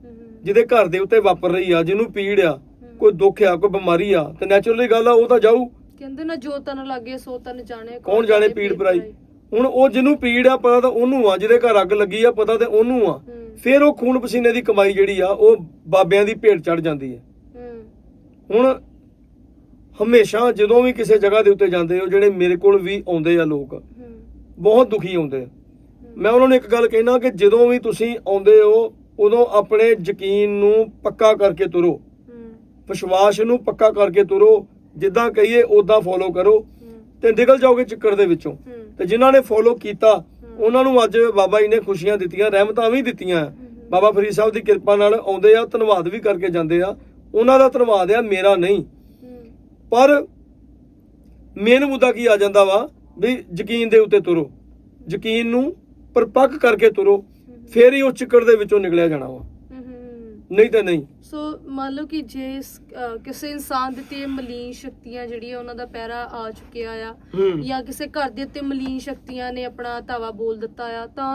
ਜਿਹਦੇ ਘਰ ਦੇ ਉੱਤੇ ਵਾਪਰ ਰਹੀ ਆ ਜਿਹਨੂੰ ਪੀੜ ਆ ਕੋਈ ਦੁੱਖ ਆ ਕੋਈ ਬਿਮਾਰੀ ਆ ਤੇ ਨੈਚੁਰਲੀ ਗੱਲ ਆ ਉਹ ਤਾਂ ਜਾਊ। ਕਹਿੰਦੇ ਨਾ ਜੋ ਤਨ ਲੱਗੇ ਸੋ ਤਨ ਜਾਣੇ ਕੌਣ ਜਾਣੇ ਪੀੜ ਪਰਾਈ ਹੁਣ ਉਹ ਜਿਹਨੂੰ ਪੀੜ ਆ ਪਤਾ ਤਾਂ ਉਹਨੂੰ ਆ ਜਿਹਦੇ ਘਰ ਅੱਗ ਲੱਗੀ ਆ ਪਤਾ ਤੇ ਉਹਨੂੰ ਆ। ਫਿਰ ਉਹ ਖੂਨ ਪਸੀਨੇ ਦੀ ਕਮਾਈ ਜਿਹੜੀ ਆ ਉਹ ਬਾਬਿਆਂ ਦੀ ਭੇਟ ਚੜ ਜਾਂਦੀ ਹੂੰ। ਹੁਣ ਹਮੇਸ਼ਾ ਜਦੋਂ ਵੀ ਕਿਸੇ ਜਗ੍ਹਾ ਦੇ ਉੱਤੇ ਜਾਂਦੇ ਹੋ ਜਿਹੜੇ ਮੇਰੇ ਕੋਲ ਵੀ ਆਉਂਦੇ ਆ ਲੋਕ, ਬਹੁਤ ਦੁਖੀ ਆਉਂਦੇ ਆ। ਮੈਂ ਉਹਨਾਂ ਨੂੰ ਇੱਕ ਗੱਲ ਕਹਿਣਾ ਕਿ ਜਦੋਂ ਵੀ ਤੁਸੀਂ ਆਉਂਦੇ ਹੋ, ਉਦੋਂ ਆਪਣੇ ਯਕੀਨ ਨੂੰ ਪੱਕਾ ਕਰਕੇ ਤੁਰੋ। ਵਿਸ਼ਵਾਸ ਨੂੰ ਪੱਕਾ ਕਰਕੇ ਤੁਰੋ। ਜਿੱਦਾਂ ਕਹੀਏ ਉਦਾਂ ਫੋਲੋ ਕਰੋ। ਤੇ ਨਿਕਲ ਜਾਓਗੇ ਚੱਕਰ ਦੇ ਵਿੱਚੋਂ। ਤੇ ਜਿਨ੍ਹਾਂ ਨੇ ਫੋਲੋ ਕੀਤਾ, ਉਹਨਾਂ ਨੂੰ ਅੱਜ ਬਾਬਾ ਜੀ ਨੇ ਖੁਸ਼ੀਆਂ ਦਿੱਤੀਆਂ, ਰਹਿਮਤਾਂ ਵੀ ਦਿੱਤੀਆਂ। ਬਾਬਾ ਫਰੀਦ ਸਾਹਿਬ ਦੀ ਕਿਰਪਾ ਨਾਲ ਆਉਂਦੇ ਆ, ਧੰਨਵਾਦ ਵੀ ਕਰਕੇ ਜਾਂਦੇ ਆ। ਉਹਨਾਂ ਦਾ ਧੰਨਵਾਦ ਆ, ਮੇਰਾ ਨਹੀਂ। ਪਰ ਮੇਨ ਮੁੱਦਾ ਕੀ ਆ ਜਾਂਦਾ ਵਾ ਵੀ ਯਕੀਨ ਦੇ ਉੱਤੇ ਤੁਰੋ ਯਕੀਨ ਨੂੰ ਪਰਪੱਕ ਕਰਕੇ ਤੁਰੋ ਫੇਰ ਹੀ ਉਹ ਚਿੱਕੜ ਦੇ ਵਿੱਚੋਂ ਨਿਕਲਿਆ ਜਾਣਾ ਵਾ। ਨਹੀਂ ਤਾਂ ਨਹੀਂ। ਸੋ ਮੰਨ ਲਓ ਕਿ ਜੇ ਕਿਸੇ ਇਨਸਾਨ ਦੇ ਤੇ ਮਲੀਨ ਸ਼ਕਤੀਆਂ ਜਿਹੜੀਆਂ ਉਹਨਾਂ ਦਾ ਪੈਰਾ ਆ ਚੁੱਕਿਆ ਆ ਜਾਂ ਕਿਸੇ ਘਰ ਦੇ ਉੱਤੇ ਮਲੀਨ ਸ਼ਕਤੀਆਂ ਨੇ ਆਪਣਾ ਧਾਵਾ ਬੋਲ ਦਿੱਤਾ ਆ ਤਾਂ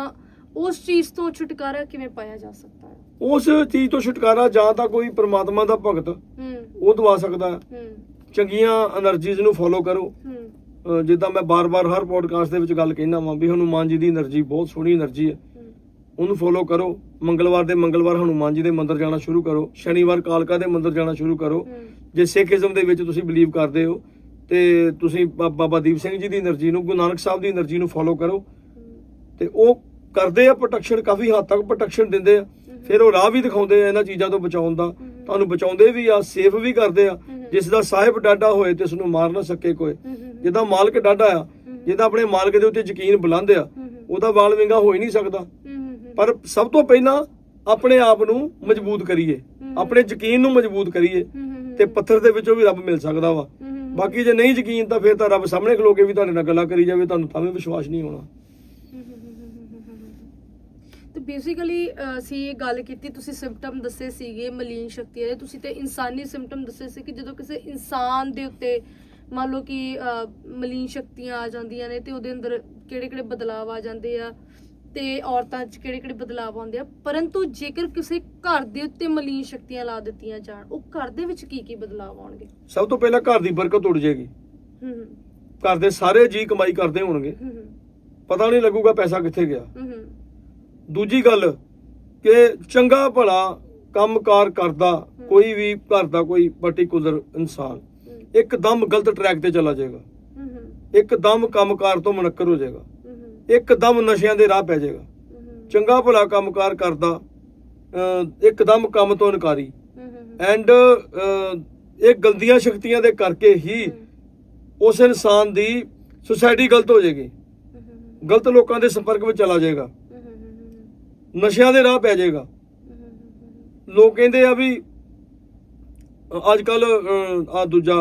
ਉਸ ਚੀਜ਼ ਤੋਂ ਛੁਟਕਾਰਾ ਕਿਵੇਂ ਪਾਇਆ ਜਾ ਸਕਦਾ ਹੈ ਉਸ ਚੀਜ਼ ਤੋਂ ਛੁਟਕਾਰਾ ਜਾਂ ਤਾਂ ਕੋਈ ਪ੍ਰਮਾਤਮਾ ਦਾ ਭਗਤ ਉਹ ਦਵਾ ਸਕਦਾ। ਚੰਗੀਆਂ એનર્ਜੀਜ਼ ਨੂੰ ਫੋਲੋ ਕਰੋ। ਜਿੱਦਾਂ ਮੈਂ ਬਾਰ-ਬਾਰ ਹਰ ਪੋਡਕਾਸਟ ਦੇ ਵਿੱਚ ਗੱਲ ਕਹਿੰਦਾ ਵਾਂ ਵੀ ਹਨੂਮਾਨ ਜੀ ਦੀ એનર્ਜੀ ਬਹੁਤ ਸੋਹਣੀ એનર્ਜੀ ਹੈ। ਉਹਨੂੰ ਫੋਲੋ ਕਰੋ। ਮੰਗਲਵਾਰ ਦੇ ਮੰਗਲਵਾਰ ਹਨੂਮਾਨ ਜੀ ਦੇ ਮੰਦਰ ਜਾਣਾ ਸ਼ੁਰੂ ਕਰੋ। ਸ਼ਨੀਵਾਰ ਕਾਲਕਾ ਦੇ ਮੰਦਰ ਜਾਣਾ ਸ਼ੁਰੂ ਕਰੋ। ਜੇ ਸਿੱਖ ਇਜ਼ਮ ਦੇ ਵਿੱਚ ਤੁਸੀਂ ਬਲੀਵ ਕਰਦੇ ਹੋ ਤੇ ਤੁਸੀਂ ਬਾਬਾ ਦੀਪ ਸਿੰਘ ਜੀ ਦੀ એનર્ਜੀ ਨੂੰ ਗੁਰੂ ਨਾਨਕ ਸਾਹਿਬ ਦੀ એનર્ਜੀ ਨੂੰ ਫੋਲੋ ਕਰੋ। ਤੇ ਉਹ ਕਰਦੇ ਆ ਪ੍ਰੋਟੈਕਸ਼ਨ ਕਾਫੀ ਹੱਦ ਤੱਕ ਪ੍ਰੋਟੈਕਸ਼ਨ ਦਿੰਦੇ ਆ। ਫਿਰ ਉਹ ਰਾਹ ਵੀ ਦਿਖਾਉਂਦੇ ਆ ਇਹਨਾਂ ਚੀਜ਼ਾਂ ਤੋਂ ਬਚਾਉਣ ਦਾ। ਤੁਹਾਨੂੰ ਬਚਾਉਂਦੇ ਵੀ ਆ ਸੇਫ ਵੀ ਕਰਦੇ ਆ। ਜਿਸ ਦਾ ਸਾਹਿਬ ਡਾਡਾ ਹੋਏ ਤੇ ਉਸ ਨੂੰ ਮਾਰ ਨਾ ਸਕੇ ਕੋਈ। ਜਿੱਦਾਂ ਮਾਲਕ ਡਾਡਾ ਆ ਜਿਹਦਾ ਆਪਣੇ ਮਾਲਕ ਦੇ ਉੱਤੇ ਯਕੀਨ ਬੁਲੰਦ ਆ ਉਹਦਾ ਵਾਲ ਵਿੰਗਾ ਹੋ ਹੀ ਨਹੀਂ ਸਕਦਾ। ਪਰ ਸਭ ਤੋਂ ਪਹਿਲਾਂ ਆਪਣੇ ਆਪ ਨੂੰ ਮਜ਼ਬੂਤ ਕਰੀਏ। ਆਪਣੇ ਯਕੀਨ ਨੂੰ ਮਜ਼ਬੂਤ ਕਰੀਏ। ਤੇ ਪੱਥਰ ਦੇ ਵਿੱਚੋਂ ਵੀ ਰੱਬ ਮਿਲ ਸਕਦਾ ਵਾ। ਬਾਕੀ ਜੇ ਨਹੀਂ ਯਕੀਨ ਤਾਂ ਫਿਰ ਤਾਂ ਰੱਬ ਸਾਹਮਣੇ ਖਲੋ ਕੇ ਵੀ ਤੁਹਾਡੇ ਨਾਲ ਗੱਲਾਂ ਕਰੀ ਜਾਵੇ ਤੁਹਾਨੂੰ ਤਾਂ ਵੀ ਵਿਸ਼ਵਾਸ ਨਹੀਂ ਹੋਣਾ। ਤੇ ਬੇਸਿਕਲੀ ਅਸੀਂ ਇਹ ਗੱਲ ਕੀਤੀ ਤੁਸੀਂ ਸਿੰਪਟਮ ਦੱਸੇ ਸੀਗੇ ਮਲੀਨ ਸ਼ਕਤੀਆਂ ਦੇ ਤੁਸੀਂ ਤੇ ਇਨਸਾਨੀ ਸਿੰਪਟਮ ਦੱਸੇ ਸੀ ਕਿ ਜਦੋਂ ਕਿਸੇ ਇਨਸਾਨ ਦੇ ਉੱਤੇ ਮੰਨ ਲਓ ਕਿ ਮਲੀਨ ਸ਼ਕਤੀਆਂ ਆ ਜਾਂਦੀਆਂ ਨੇ ਤੇ ਉਹਦੇ ਅੰਦਰ ਕਿਹੜੇ-ਕਿਹੜੇ ਬਦਲਾਅ ਆ ਜਾਂਦੇ ਆ ਤੇ ਔਰਤਾਂ 'ਚ ਕਿਹੜੇ-ਕਿਹੜੇ ਬਦਲਾਅ ਆਉਂਦੇ ਆ। ਪਰੰਤੂ ਜੇਕਰ ਕਿਸੇ ਘਰ ਦੇ ਉੱਤੇ ਮਲੀਨ ਸ਼ਕਤੀਆਂ ਲਾ ਦਿੱਤੀਆਂ ਜਾਣ ਉਹ ਘਰ ਦੇ ਵਿੱਚ ਕੀ ਕੀ ਬਦਲਾਅ ਆਉਣਗੇ? ਸਭ ਤੋਂ ਪਹਿਲਾਂ ਘਰ ਦੀ ਬਰਕਤ ਉੱਡ ਜਾਏਗੀ। ਹੂੰ ਹੂੰ। ਘਰ ਦੇ ਸਾਰੇ ਜੀ ਕਮਾਈ ਕਰਦੇ ਹੋਣਗੇ। ਹੂੰ ਹੂੰ, ਪਤਾ ਨਹੀਂ ਲੱਗੂਗਾ ਪੈਸਾ ਕਿੱਥੇ ਗਿਆ। ਹੂੰ ਹੂੰ। ਦੂਜੀ ਗੱਲ ਕਿ ਚੰਗਾ ਭਲਾ ਕੰਮਕਾਰ ਕਰਦਾ ਕੋਈ ਵੀ ਘਰ ਦਾ ਕੋਈ ਪਾਰਟਿਕੂਲਰ ਇਨਸਾਨ ਇੱਕਦਮ ਗਲਤ ਟਰੈਕ ਤੇ ਚਲਾ ਜਾਏਗਾ। ਇੱਕਦਮ ਕੰਮਕਾਰ ਤੋਂ ਮੁਨੱਕਰ ਹੋ ਜਾਏਗਾ। ਇੱਕਦਮ ਨਸ਼ਿਆਂ ਦੇ ਰਾਹ ਪੈ ਜਾਏਗਾ। ਚੰਗਾ ਭਲਾ ਕੰਮਕਾਰ ਕਰਦਾ ਅਹ ਇੱਕਦਮ ਕੰਮ ਤੋਂ ਇਨਕਾਰੀ। ਐਂਡ ਇਹ ਗੰਦੀਆਂ ਸ਼ਕਤੀਆਂ ਦੇ ਕਰਕੇ ਹੀ ਉਸ ਇਨਸਾਨ ਦੀ ਸੁਸਾਇਟੀ ਗਲਤ ਹੋ ਜਾਏਗੀ। ਗਲਤ ਲੋਕਾਂ ਦੇ ਸੰਪਰਕ ਵਿੱਚ ਚਲਾ ਜਾਏਗਾ। ਨਸ਼ਿਆਂ ਦੇ ਰਾਹ ਪੈ ਜਾਏਗਾ। ਲੋਕ ਕਹਿੰਦੇ ਆ ਵੀ ਅੱਜ ਕੱਲ ਆ ਦੂਜਾ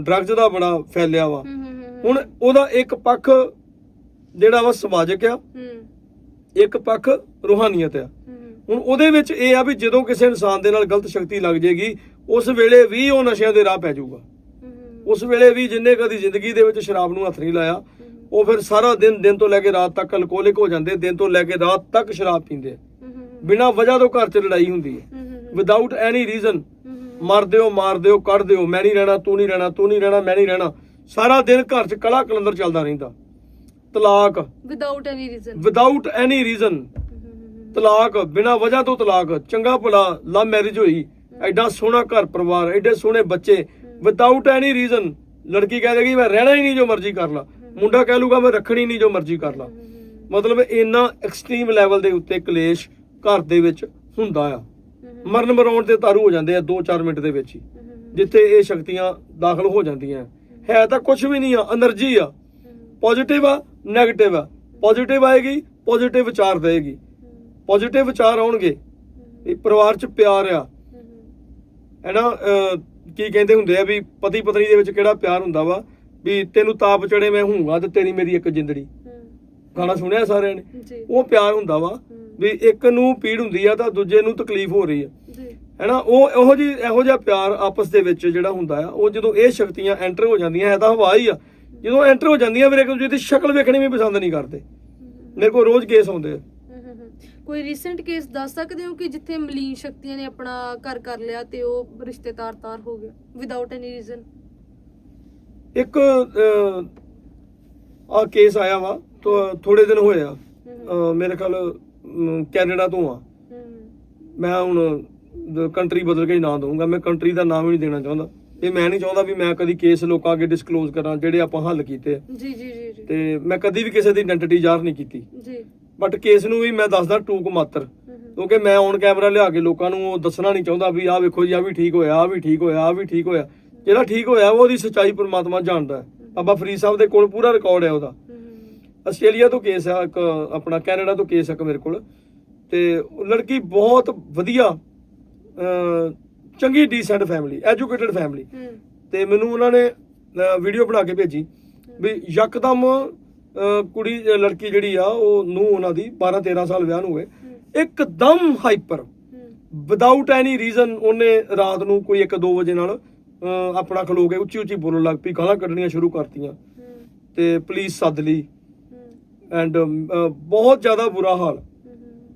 ਡਰੱਗਸ ਦਾ ਬੜਾ ਫੈਲਿਆ ਵਾ। ਹੁਣ ਉਹਦਾ ਇੱਕ ਪੱਖ ਜਿਹੜਾ ਵਾ ਸਮਾਜਿਕ ਆ ਇੱਕ ਪੱਖ ਰੂਹਾਨੀਅਤ ਆ। ਹੁਣ ਉਹਦੇ ਵਿੱਚ ਇਹ ਆ ਵੀ ਜਦੋਂ ਕਿਸੇ ਇਨਸਾਨ ਦੇ ਨਾਲ ਗਲਤ ਸ਼ਕਤੀ ਲੱਗ ਜਾਏਗੀ ਉਸ ਵੇਲੇ ਵੀ ਉਹ ਨਸ਼ਿਆਂ ਦੇ ਰਾਹ ਪੈ ਜਾਊਗਾ। ਉਸ ਵੇਲੇ ਵੀ ਜਿੰਨੇ ਕਦੀ ਜ਼ਿੰਦਗੀ ਦੇ ਵਿੱਚ ਸ਼ਰਾਬ ਨੂੰ ਹੱਥ ਨਹੀਂ ਲਾਇਆ ਉਹ ਫਿਰ ਸਾਰਾ ਦਿਨ ਦਿਨ ਤੋਂ ਲੈ ਕੇ ਰਾਤ ਤੱਕ ਅਲਕੋਹਲਿਕ ਹੋ ਜਾਂਦੇ ਦਿਨ ਤੋਂ ਲੈ ਕੇ ਰਾਤ ਤੱਕ ਸ਼ਰਾਬ ਪੀਂਦੇ। ਬਿਨਾਂ ਵਜ੍ਹਾ ਤੋਂ ਘਰ 'ਚ ਲੜਾਈ ਹੁੰਦੀ ਹੈ। ਵਿਦਆਊਟ ਐਨੀ ਰੀਜ਼ਨ ਮਰ ਦਿਓ ਮਾਰ ਦਿਓ ਕੱਢ ਦਿਓ ਮੈਂ ਨਹੀਂ ਰਹਿਣਾ ਤੂੰ ਨਹੀਂ ਰਹਿਣਾ ਤੂੰ ਨਹੀਂ ਰਹਿਣਾ ਮੈਂ ਨਹੀਂ ਰਹਿਣਾ। ਸਾਰਾ ਦਿਨ ਘਰ 'ਚ ਕਲਾ ਕਲੰਦਰ ਚੱਲਦਾ ਰਹਿੰਦਾ। ਤਲਾਕ। Without any reason without any reason ਤਲਾਕ ਬਿਨਾਂ ਵਜ੍ਹਾ ਤੋਂ ਤਲਾਕ। ਚੰਗਾ ਭਲਾ ਲਵ ਮੈਰਿਜ ਹੋਈ। ਐਡਾ ਸੋਹਣਾ ਘਰ ਪਰਿਵਾਰ ਐਡੇ ਸੋਹਣੇ ਬੱਚੇ। ਵਿਦਆਊਟ ਐਨੀ ਰੀਜ਼ਨ ਲੜਕੀ ਕਹਿ ਦੇਗੀ ਮੈਂ ਰਹਿਣਾ ਹੀ ਨਹੀਂ ਜੋ ਮਰਜ਼ੀ ਕਰ ਲਾ। ਮੁੰਡਾ ਕਹਿ ਲੂਗਾ, ਮੈਂ ਰੱਖਣੀ ਨਹੀਂ ਜੋ ਮਰਜ਼ੀ ਕਰ ਲਾ। ਮਤਲਬ ਇੰਨਾ ਐਕਸਟ੍ਰੀਮ ਲੈਵਲ ਦੇ ਉੱਤੇ ਕਲੇਸ਼ ਘਰ ਦੇ ਵਿੱਚ ਹੁੰਦਾ ਆ। ਮਰਨ ਮਰਾਉਣ ਤੇ ਤਾਰੂ ਹੋ ਜਾਂਦੇ ਆ 2-4 ਮਿੰਟ ਦੇ ਵਿੱਚ ਹੀ, ਜਿੱਥੇ ਇਹ ਸ਼ਕਤੀਆਂ ਦਾਖਲ ਹੋ ਜਾਂਦੀਆਂ। ਹੈ ਤਾਂ ਕੁਝ ਵੀ ਨਹੀਂ ਆ એનર્ਜੀ ਆ। ਪੋਜ਼ਿਟਿਵ ਆ 네ਗੇਟਿਵ ਆ। ਪੋਜ਼ਿਟਿਵ ਆਏਗੀ ਪੋਜ਼ਿਟਿਵ ਵਿਚਾਰ ਦੇਗੀ ਪੋਜ਼ਿਟਿਵ ਵਿਚਾਰ ਆਉਣਗੇ। ਇਹ ਪਰਿਵਾਰ 'ਚ ਪਿਆਰ ਆ। ਹੈ ਨਾ ਕੀ ਕਹਿੰਦੇ ਹੁੰਦੇ ਆ ਵੀ ਪਤੀ ਪਤਨੀ ਦੇ ਵਿੱਚ ਕਿਹੜਾ ਪਿਆਰ ਹੁੰਦਾ ਵਾ? ਵੀ ਤੈਨੂੰ ਤਾਪ ਚੜੇ ਮੈਂ ਹੂੰਗਾ ਤੇ ਤੇਰੀ ਮੇਰੀ ਇੱਕ ਜਿੰਦੜੀ। ਗਾਣਾ ਸੁਣਿਆ ਸਾਰਿਆਂ ਨੇ? ਉਹ ਪਿਆਰ ਹੁੰਦਾ ਵਾ ਵੀ ਇੱਕ ਨੂੰ ਪੀੜ ਹੁੰਦੀ ਆ ਤਾਂ ਦੂਜੇ ਨੂੰ ਤਕਲੀਫ ਹੋ ਰਹੀ ਆ। ਹੈਨਾ ਉਹ ਇਹੋ ਜੀ ਇਹੋ ਜਿਹਾ ਪਿਆਰ ਆਪਸ ਦੇ ਵਿੱਚ ਜਿਹੜਾ ਹੁੰਦਾ ਆ ਉਹ ਜਦੋਂ ਇਹ ਸ਼ਕਤੀਆਂ ਐਂਟਰ ਹੋ ਜਾਂਦੀਆਂ ਹੈ ਤਾਂ ਹਵਾ ਹੀ ਆ। ਜਦੋਂ ਐਂਟਰ ਹੋ ਜਾਂਦੀਆਂ ਮੇਰੇ ਕੋਲ ਜਿਹਦੀ ਸ਼ਕਲ ਵੇਖਣੀ ਵੀ ਪਸੰਦ ਨਹੀਂ ਕਰਦੇ। ਮੇਰੇ ਕੋਲ ਰੋਜ਼ ਕੇਸ ਆਉਂਦੇ ਆ। ਕੋਈ ਰੀਸੈਂਟ ਕੇਸ ਦੱਸ ਸਕਦੇ ਹੋ ਕਿ ਜਿੱਥੇ ਮਲੀਨ ਸ਼ਕਤੀਆਂ ਨੇ ਆਪਣਾ ਘਰ ਕਰ ਲਿਆ ਤੇ ਉਹ ਰਿਸ਼ਤੇ ਤਾਰ-ਤਾਰ ਹੋ ਗਏ ਵਿਦਆਊਟ ਐਨੀ ਰੀਜ਼ਨ ਇੱਕ ਆ ਕੇਸ ਆਇਆ ਵਾ ਥੋੜੇ ਦਿਨ ਹੋਏ ਆ। ਮੇਰੇ ਖਿਆਲ ਕੈਨੇਡਾ ਤੋਂ ਆ। ਮੈਂ ਹੁਣ ਕੰਟਰੀ ਬਦਲ ਕੇ ਨਾਂ ਦਊਂਗਾ। ਮੈਂ ਕੰਟਰੀ ਦਾ ਨਾਮ ਹੀ ਨਹੀਂ ਦੇਣਾ ਚਾਹੁੰਦਾ। ਇਹ ਮੈਂ ਨਹੀਂ ਚਾਹੁੰਦਾ ਵੀ ਮੈਂ ਕਦੀ ਕੇਸ ਲੋਕਾਂ ਅੱਗੇ ਡਿਸਕਲੋਜ਼ ਕਰਾਂ ਜਿਹੜੇ ਆਪਾਂ ਹੱਲ ਕੀਤੇ ਆ। ਜੀ ਜੀ ਜੀ ਤੇ ਮੈਂ ਕਦੀ ਵੀ ਕਿਸੇ ਦੀ ਆਇਡੈਂਟੀ ਜ਼ਾਹਰ ਨਹੀਂ ਕੀਤੀ। ਜੀ। ਬਟ ਕੇਸ ਨੂੰ ਵੀ ਮੈਂ ਦੱਸਦਾ ਟੂਕ ਮਾਤਰ। ਕਿਉਂਕਿ ਮੈਂ ਔਨ ਕੈਮਰਾ ਲਿਆ ਕੇ ਲੋਕਾਂ ਨੂੰ ਉਹ ਦੱਸਣਾ ਨਹੀਂ ਚਾਹੁੰਦਾ ਵੀ ਆਹ ਵੇਖੋ ਜੀ ਆਹ ਵੀ ਠੀਕ ਹੋਇਆ ਆਹ ਵੀ ਠੀਕ ਹੋਇਆ ਆਹ ਵੀ ਠੀਕ ਹੋਇਆ। ਜਿਹੜਾ ਠੀਕ ਹੋਇਆ ਉਹ ਉਹਦੀ ਸੱਚਾਈ ਪਰਮਾਤਮਾ ਜਾਣਦਾ ਬਾਬਾ ਫਰੀਦ ਸਾਹਿਬ ਦੇ ਕੋਲ ਪੂਰਾ ਰਿਕਾਰਡ ਹੈ ਉਹਦਾ। ਆਸਟ੍ਰੇਲੀਆ ਤੋਂ ਕੇਸ ਆ ਇੱਕ ਆਪਣਾ ਕੈਨੇਡਾ ਤੋਂ ਕੇਸ ਆ ਮੇਰੇ ਕੋਲ। ਤੇ ਉਹ ਲੜਕੀ ਬਹੁਤ ਵਧੀਆ ਚੰਗੀ ਡੀਸੈਂਟ ਫੈਮਿਲੀ ਐਜੂਕੇਟਿਡ ਫੈਮਿਲੀ ਤੇ ਮੈਨੂੰ ਉਹਨਾਂ ਨੇ ਵੀਡੀਓ ਬਣਾ ਕੇ ਭੇਜੀ ਵੀ ਯਕਦਮ ਕੁੜੀ ਲੜਕੀ ਜਿਹੜੀ ਆ ਉਹ ਨੂੰ ਉਹਨਾਂ ਦੀ 12 13 ਸਾਲ ਵਿਆਹ ਨੂੰ ਹੋਏ। ਇੱਕਦਮ ਹਾਈਪਰ ਵਿਦਆਊਟ ਐਨੀ ਰੀਜ਼ਨ ਉਹਨੇ ਰਾਤ ਨੂੰ ਕੋਈ 1-2 ਵਜੇ ਨਾਲ ਆਪਣਾ ਖਲੋ ਕੇ ਉੱਚੀ ਉੱਚੀ ਬੋਲਣ ਲੱਗ ਪਈ, ਗਾਲਾਂ ਕੱਢਣੀਆਂ ਸ਼ੁਰੂ ਕਰਤੀਆਂ। ਤੇ ਪੁਲਿਸ ਸੱਦ ਲਈ। ਐਂਡ ਬਹੁਤ ਜ਼ਿਆਦਾ ਬੁਰਾ ਹਾਲ।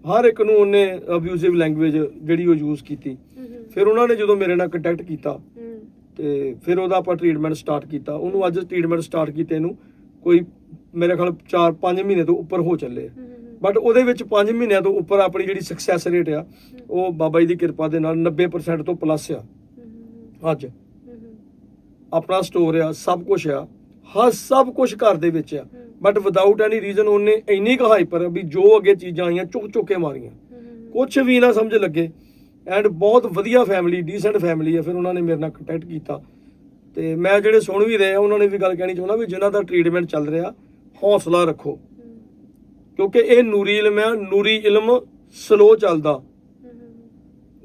ਹਰ ਇੱਕ ਨੂੰ ਉਹਨੇ ਅਬਿਊਜ਼ਿਵ ਲੈਂਗੁਏਜ ਜਿਹੜੀ ਉਹ ਯੂਜ਼ ਕੀਤੀ। ਫਿਰ ਉਹਨਾਂ ਨੇ ਜਦੋਂ ਮੇਰੇ ਨਾਲ ਕੰਟੈਕਟ ਕੀਤਾ, ਤੇ ਫਿਰ ਉਹਦਾ ਆਪਾਂ ਟ੍ਰੀਟਮੈਂਟ ਸਟਾਰਟ ਕੀਤਾ। ਉਹਨੂੰ ਅੱਜ ਟ੍ਰੀਟਮੈਂਟ ਸਟਾਰਟ ਕੀਤੇ ਨੂੰ ਕੋਈ ਮੇਰੇ ਖਿਆਲ 4-5 ਮਹੀਨੇ ਤੋਂ ਉੱਪਰ ਹੋ ਚੱਲੇ। ਬਟ ਉਹਦੇ ਵਿੱਚ 5 ਮਹੀਨਿਆਂ ਤੋਂ ਉੱਪਰ ਆਪਣੀ ਜਿਹੜੀ ਸਕਸੈਸ ਰੇਟ ਆ, ਉਹ ਬਾਬਾ ਜੀ ਦੀ ਕਿਰਪਾ ਦੇ ਨਾਲ 90% ਤੋਂ ਪਲੱਸ ਆ। ਅੱਜ। ਆਪਣਾ ਸਟੋਰ ਆ ਸਭ ਕੁਝ ਆ। ਹਾਂ ਸਭ ਕੁਝ ਘਰ ਦੇ ਵਿੱਚ ਆ। ਬਟ ਵਿਦਆਊਟ ਐਨੀ ਰੀਜ਼ਨ ਉਹਨੇ ਇੰਨੀ ਕੁ ਹਾਈਪਰ ਵੀ ਜੋ ਅੱਗੇ ਚੀਜ਼ਾਂ ਆਈਆਂ ਚੁੱਕ ਚੁੱਕ ਕੇ ਮਾਰੀਆਂ। ਕੁਝ ਵੀ ਨਾ ਸਮਝ ਲੱਗੇ। ਐਂਡ ਬਹੁਤ ਵਧੀਆ ਫੈਮਿਲੀ ਡੀਸੈਂਟ ਫੈਮਿਲੀ ਆ। ਫਿਰ ਉਹਨਾਂ ਨੇ ਮੇਰੇ ਨਾਲ ਕੰਟੈਕਟ ਕੀਤਾ। ਤੇ ਮੈਂ ਜਿਹੜੇ ਸੁਣ ਵੀ ਰਹੇ ਆ ਉਹਨਾਂ ਨੇ ਵੀ ਗੱਲ ਕਹਿਣੀ ਚਾਹੁੰਦਾ ਵੀ ਜਿਨ੍ਹਾਂ ਦਾ ਟ੍ਰੀਟਮੈਂਟ ਚੱਲ ਰਿਹਾ ਹੌਸਲਾ ਰੱਖੋ। ਕਿਉਂਕਿ ਇਹ ਨੂਰੀ ਇਲਮ ਹੈ ਨੂਰੀ ਇਲਮ ਸਲੋ ਚੱਲਦਾ।